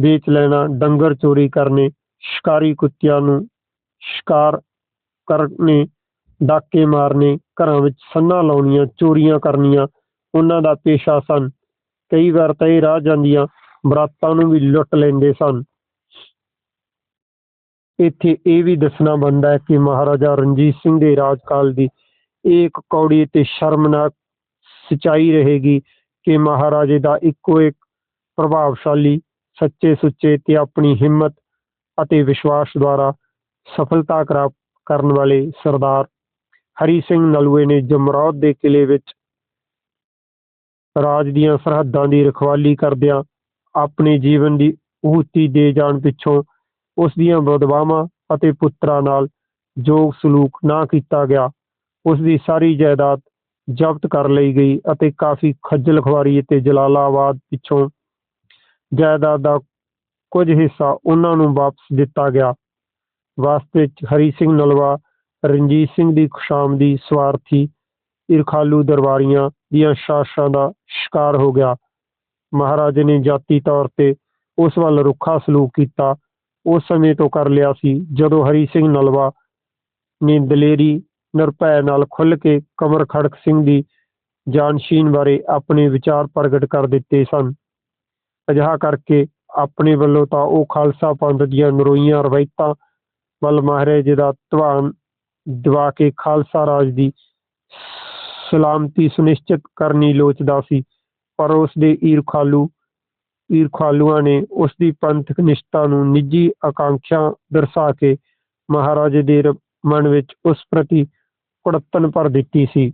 ਵੇਚ ਲੈਣਾ, ਡੰਗਰ ਚੋਰੀ ਕਰਨੇ, ਸ਼ਿਕਾਰੀ ਕੁੱਤਿਆਂ ਨੂੰ ਸ਼ਿਕਾਰ ਕਰਨੇ, ਡਾਕੇ ਮਾਰਨੇ, ਘਰਾਂ ਵਿੱਚ ਸੰਨਾ ਲਾਉਣੀਆਂ, ਚੋਰੀਆਂ ਕਰਨੀਆਂ, ਉਹਨਾਂ ਦਾ ਪੇਸ਼ਾ ਸਨ। ਕਈ ਵਾਰ ਤਾਂ ਇਹ ਰਾਹ ਜਾਂਦੀਆਂ ਬਰਾਤਾਂ ਨੂੰ ਵੀ ਲੁੱਟ ਲੈਂਦੇ ਸਨ। ਇੱਥੇ ਇਹ ਵੀ ਦੱਸਣਾ ਬਣਦਾ ਹੈ ਕਿ ਮਹਾਰਾਜਾ ਰਣਜੀਤ ਸਿੰਘ ਦੇ ਰਾਜਕਾਲ ਦੀ ਇੱਕ ਕੌੜੀ ਤੇ ਸ਼ਰਮਨਾਕ ਸਚਾਈ ਰਹੇਗੀ ਕਿ ਮਹਾਰਾਜੇ ਦਾ ਇੱਕੋ ਇੱਕ ਪ੍ਰਭਾਵਸ਼ਾਲੀ, ਸੱਚੇ ਸੁੱਚੇ ਤੇ ਆਪਣੀ ਹਿੰਮਤ ਅਤੇ ਵਿਸ਼ਵਾਸ ਦੁਆਰਾ ਸਫਲਤਾ ਪ੍ਰਾਪਤ ਕਰਨ ਵਾਲੇ ਸਰਦਾਰ ਹਰੀ ਸਿੰਘ ਨਲੂਏ ਨੇ ਜਮਰੌਦ ਦੇ ਕਿਲੇ ਵਿੱਚ ਰਾਜ ਦੀਆਂ ਸਰਹੱਦਾਂ ਦੀ ਰਖਵਾਲੀ ਕਰਦਿਆਂ ਆਪਣੇ ਜੀਵਨ ਦੀ ਉਹਤੀ ਦੇ ਜਾਣ ਪਿੱਛੋਂ ਉਸ ਦੀਆਂ ਵਿਧਵਾਵਾਂ ਅਤੇ ਪੁੱਤਰਾਂ ਨਾਲ ਯੋਗ ਸਲੂਕ ਨਾ ਕੀਤਾ ਗਿਆ, ਉਸ ਦੀ ਸਾਰੀ ਜਾਇਦਾਦ ਜ਼ਬਤ ਕਰ ਲਈ ਗਈ ਅਤੇ ਕਾਫੀ ਖੱਜਲ ਖੁਆਰੀ ਅਤੇ ਜਲਾਲਾਬਾਦ ਪਿੱਛੋਂ ਜਾਇਦਾਦ ਦਾ ਕੁਝ ਹਿੱਸਾ ਉਹਨਾਂ ਨੂੰ ਵਾਪਸ ਦਿੱਤਾ ਗਿਆ। ਵਾਸਤੇ ਵਿੱਚ ਹਰੀ ਸਿੰਘ ਨਲਵਾ, ਰਣਜੀਤ ਸਿੰਘ ਦੀ ਖੁਸ਼ਾਮਦੀ, ਸਵਾਰਥੀ ਇਰਖਾਲੂ ਦਰਬਾਰੀਆਂ ਦੀਆਂ ਸਾਸ਼ਾਂ ਦਾ ਸ਼ਿਕਾਰ ਹੋ ਗਿਆ। ਮਹਾਰਾਜੇ ਨੇ ਜਾਤੀ ਤੌਰ ਤੇ ਉਸ ਵੱਲ ਰੁੱਖਾ ਸਲੂਕ ਕੀਤਾ ਉਸ ਸਮੇਂ ਤੋਂ ਕਰ ਲਿਆ ਸੀ। ਜਦੋਂ ਹਰੀ ਸਿੰਘ ਨਲਵਾ ਨੇ ਦਲੇਰੀ ਨਿਰਭੈ ਨਾਲ ਖੁੱਲ ਕੇ ਕਮਰ ਖੜਕ ਸਿੰਘ ਦੀ ਜਾਨਸ਼ੀਨ ਬਾਰੇ ਆਪਣੇ ਵਿਚਾਰ ਪ੍ਰਗਟ ਕਰ ਦਿੱਤੇ ਸਨ। ਅਜਿਹਾ ਕਰਕੇ ਆਪਣੇ ਵੱਲੋਂ ਤਾਂ ਉਹ ਖਾਲਸਾ ਪੰਥ ਦੀਆਂ ਨਰੋਈਆਂ ਰਵਾਇਤਾਂ ਵੱਲ ਮਹਾਰਾਜੇ ਦਾ ਧਿਆਨ ਦਿਵਾ ਕੇ ਖਾਲਸਾ ਰਾਜ ਦੀ ਸਲਾਮਤੀ ਸੁਨਿਸ਼ਚਿਤ ਕਰਨੀ ਲੋਚਦਾ ਸੀ। ਪਰ ਉਸ ਦੇ ਈਰਖਾਲੂ ਈਰਖਾਲੂਆਂ ਨੇ ਉਸ ਦੀ ਪੰਥਕ ਨਿਸ਼ਠਾ ਨੂੰ ਨਿੱਜੀ ਆਕਾਂਖਿਆ ਦਰਸਾ ਕੇ ਮਹਾਰਾਜੇ ਦੇ ਮਨ ਵਿੱਚ ਉਸ ਪ੍ਰਤੀ ਕੁੜੱਤਣ ਭਰ ਦਿੱਤੀ ਸੀ।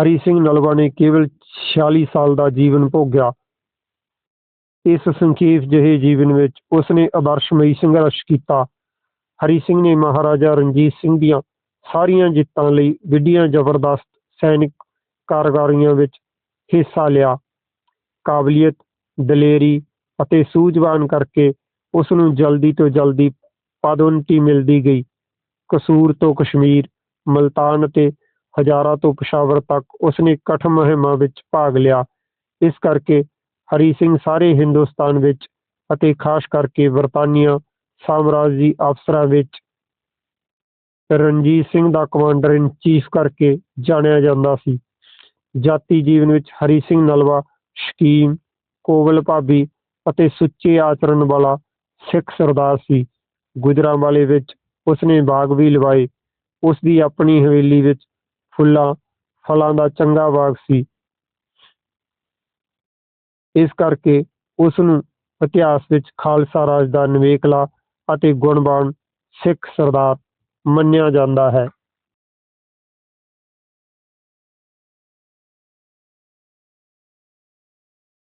ਹਰੀ ਸਿੰਘ ਨਲਵਾ ਨੇ ਕੇਵਲ 46 ਸਾਲ ਦਾ ਜੀਵਨ ਭੋਗਿਆ। ਇਸ ਸੰਖੇਪ ਜਿਹੇ ਜੀਵਨ ਵਿੱਚ ਉਸਨੇ ਆਦਰਸ਼ਮਈ ਸੰਘਰਸ਼ ਕੀਤਾ। ਹਰੀ ਸਿੰਘ ਨੇ ਮਹਾਰਾਜਾ ਰਣਜੀਤ ਸਿੰਘ ਦੀਆਂ ਸਾਰੀਆਂ ਜਿੱਤਾਂ ਲਈ ਵਿੱਢੀਆਂ ਜ਼ਬਰਦਸਤ ਸੈਨਿਕ ਕਾਰਗਾਰੀਆਂ ਵਿੱਚ ਹਿੱਸਾ ਲਿਆ। ਕਾਬਲੀਅਤ ਦਲੇਰੀ ਅਤੇ ਸੂਝਵਾਨ ਕਰਕੇ ਉਸ ਨੂੰ ਜਲਦੀ ਤੋਂ ਜਲਦੀ ਪਦੋન્ਨਤੀ ਮਿਲਦੀ ਗਈ। ਕਸੂਰ ਤੋਂ ਕਸ਼ਮੀਰ, ਮਲਤਾਨ ਅਤੇ ਹਜ਼ਾਰਾਂ ਤੋਂ ਪਸ਼ਾਵਰ ਤੱਕ ਉਸਨੇ ਕਠਿਨ ਮੁਹਿੰਮਾਂ ਵਿੱਚ ਭਾਗ ਲਿਆ। ਇਸ ਕਰਕੇ ਹਰੀ ਸਿੰਘ ਸਾਰੇ ਹਿੰਦੁਸਤਾਨ ਵਿੱਚ ਅਤੇ ਖਾਸ ਕਰਕੇ ਬਰਤਾਨੀਆ ਸਾਮਰਾਜੀ ਅਫਸਰਾਂ ਵਿੱਚ ਰਣਜੀਤ ਸਿੰਘ ਦਾ ਕਮਾਂਡਰ ਇਨ ਚੀਫ ਕਰਕੇ ਜਾਣਿਆ ਜਾਂਦਾ ਸੀ। ਜਾਤੀ ਜੀਵਨ ਵਿੱਚ ਹਰੀ ਸਿੰਘ ਨਲਵਾ ਸ਼ਕੀਮ ਕੋਵਲ ਭਾਬੀ ਅਤੇ ਸੁੱਚੇ ਆਚਰਣ ਵਾਲਾ ਸਿੱਖ ਸਰਦਾਰ ਸੀ। ਗੁਜਰਾਂਵਾਲੇ ਵਿੱਚ ਉਸਨੇ ਬਾਗ ਵੀ ਲਵਾਏ। ਉਸਦੀ ਆਪਣੀ ਹਵੇਲੀ ਵਿੱਚ ਫੁੱਲਾਂ, ਫਲਾਂ ਦਾ ਚੰਗਾ ਬਾਗ ਸੀ। ਇਸ ਕਰਕੇ ਉਸ ਨੂੰ ਇਤਿਹਾਸ ਵਿੱਚ ਖਾਲਸਾ ਰਾਜ ਦਾ ਨਿਵੇਕਲਾ ਅਤੇ ਗੁਣਵਾਨ ਸਿੱਖ ਸਰਦਾਰ ਮੰਨਿਆ ਜਾਂਦਾ ਹੈ।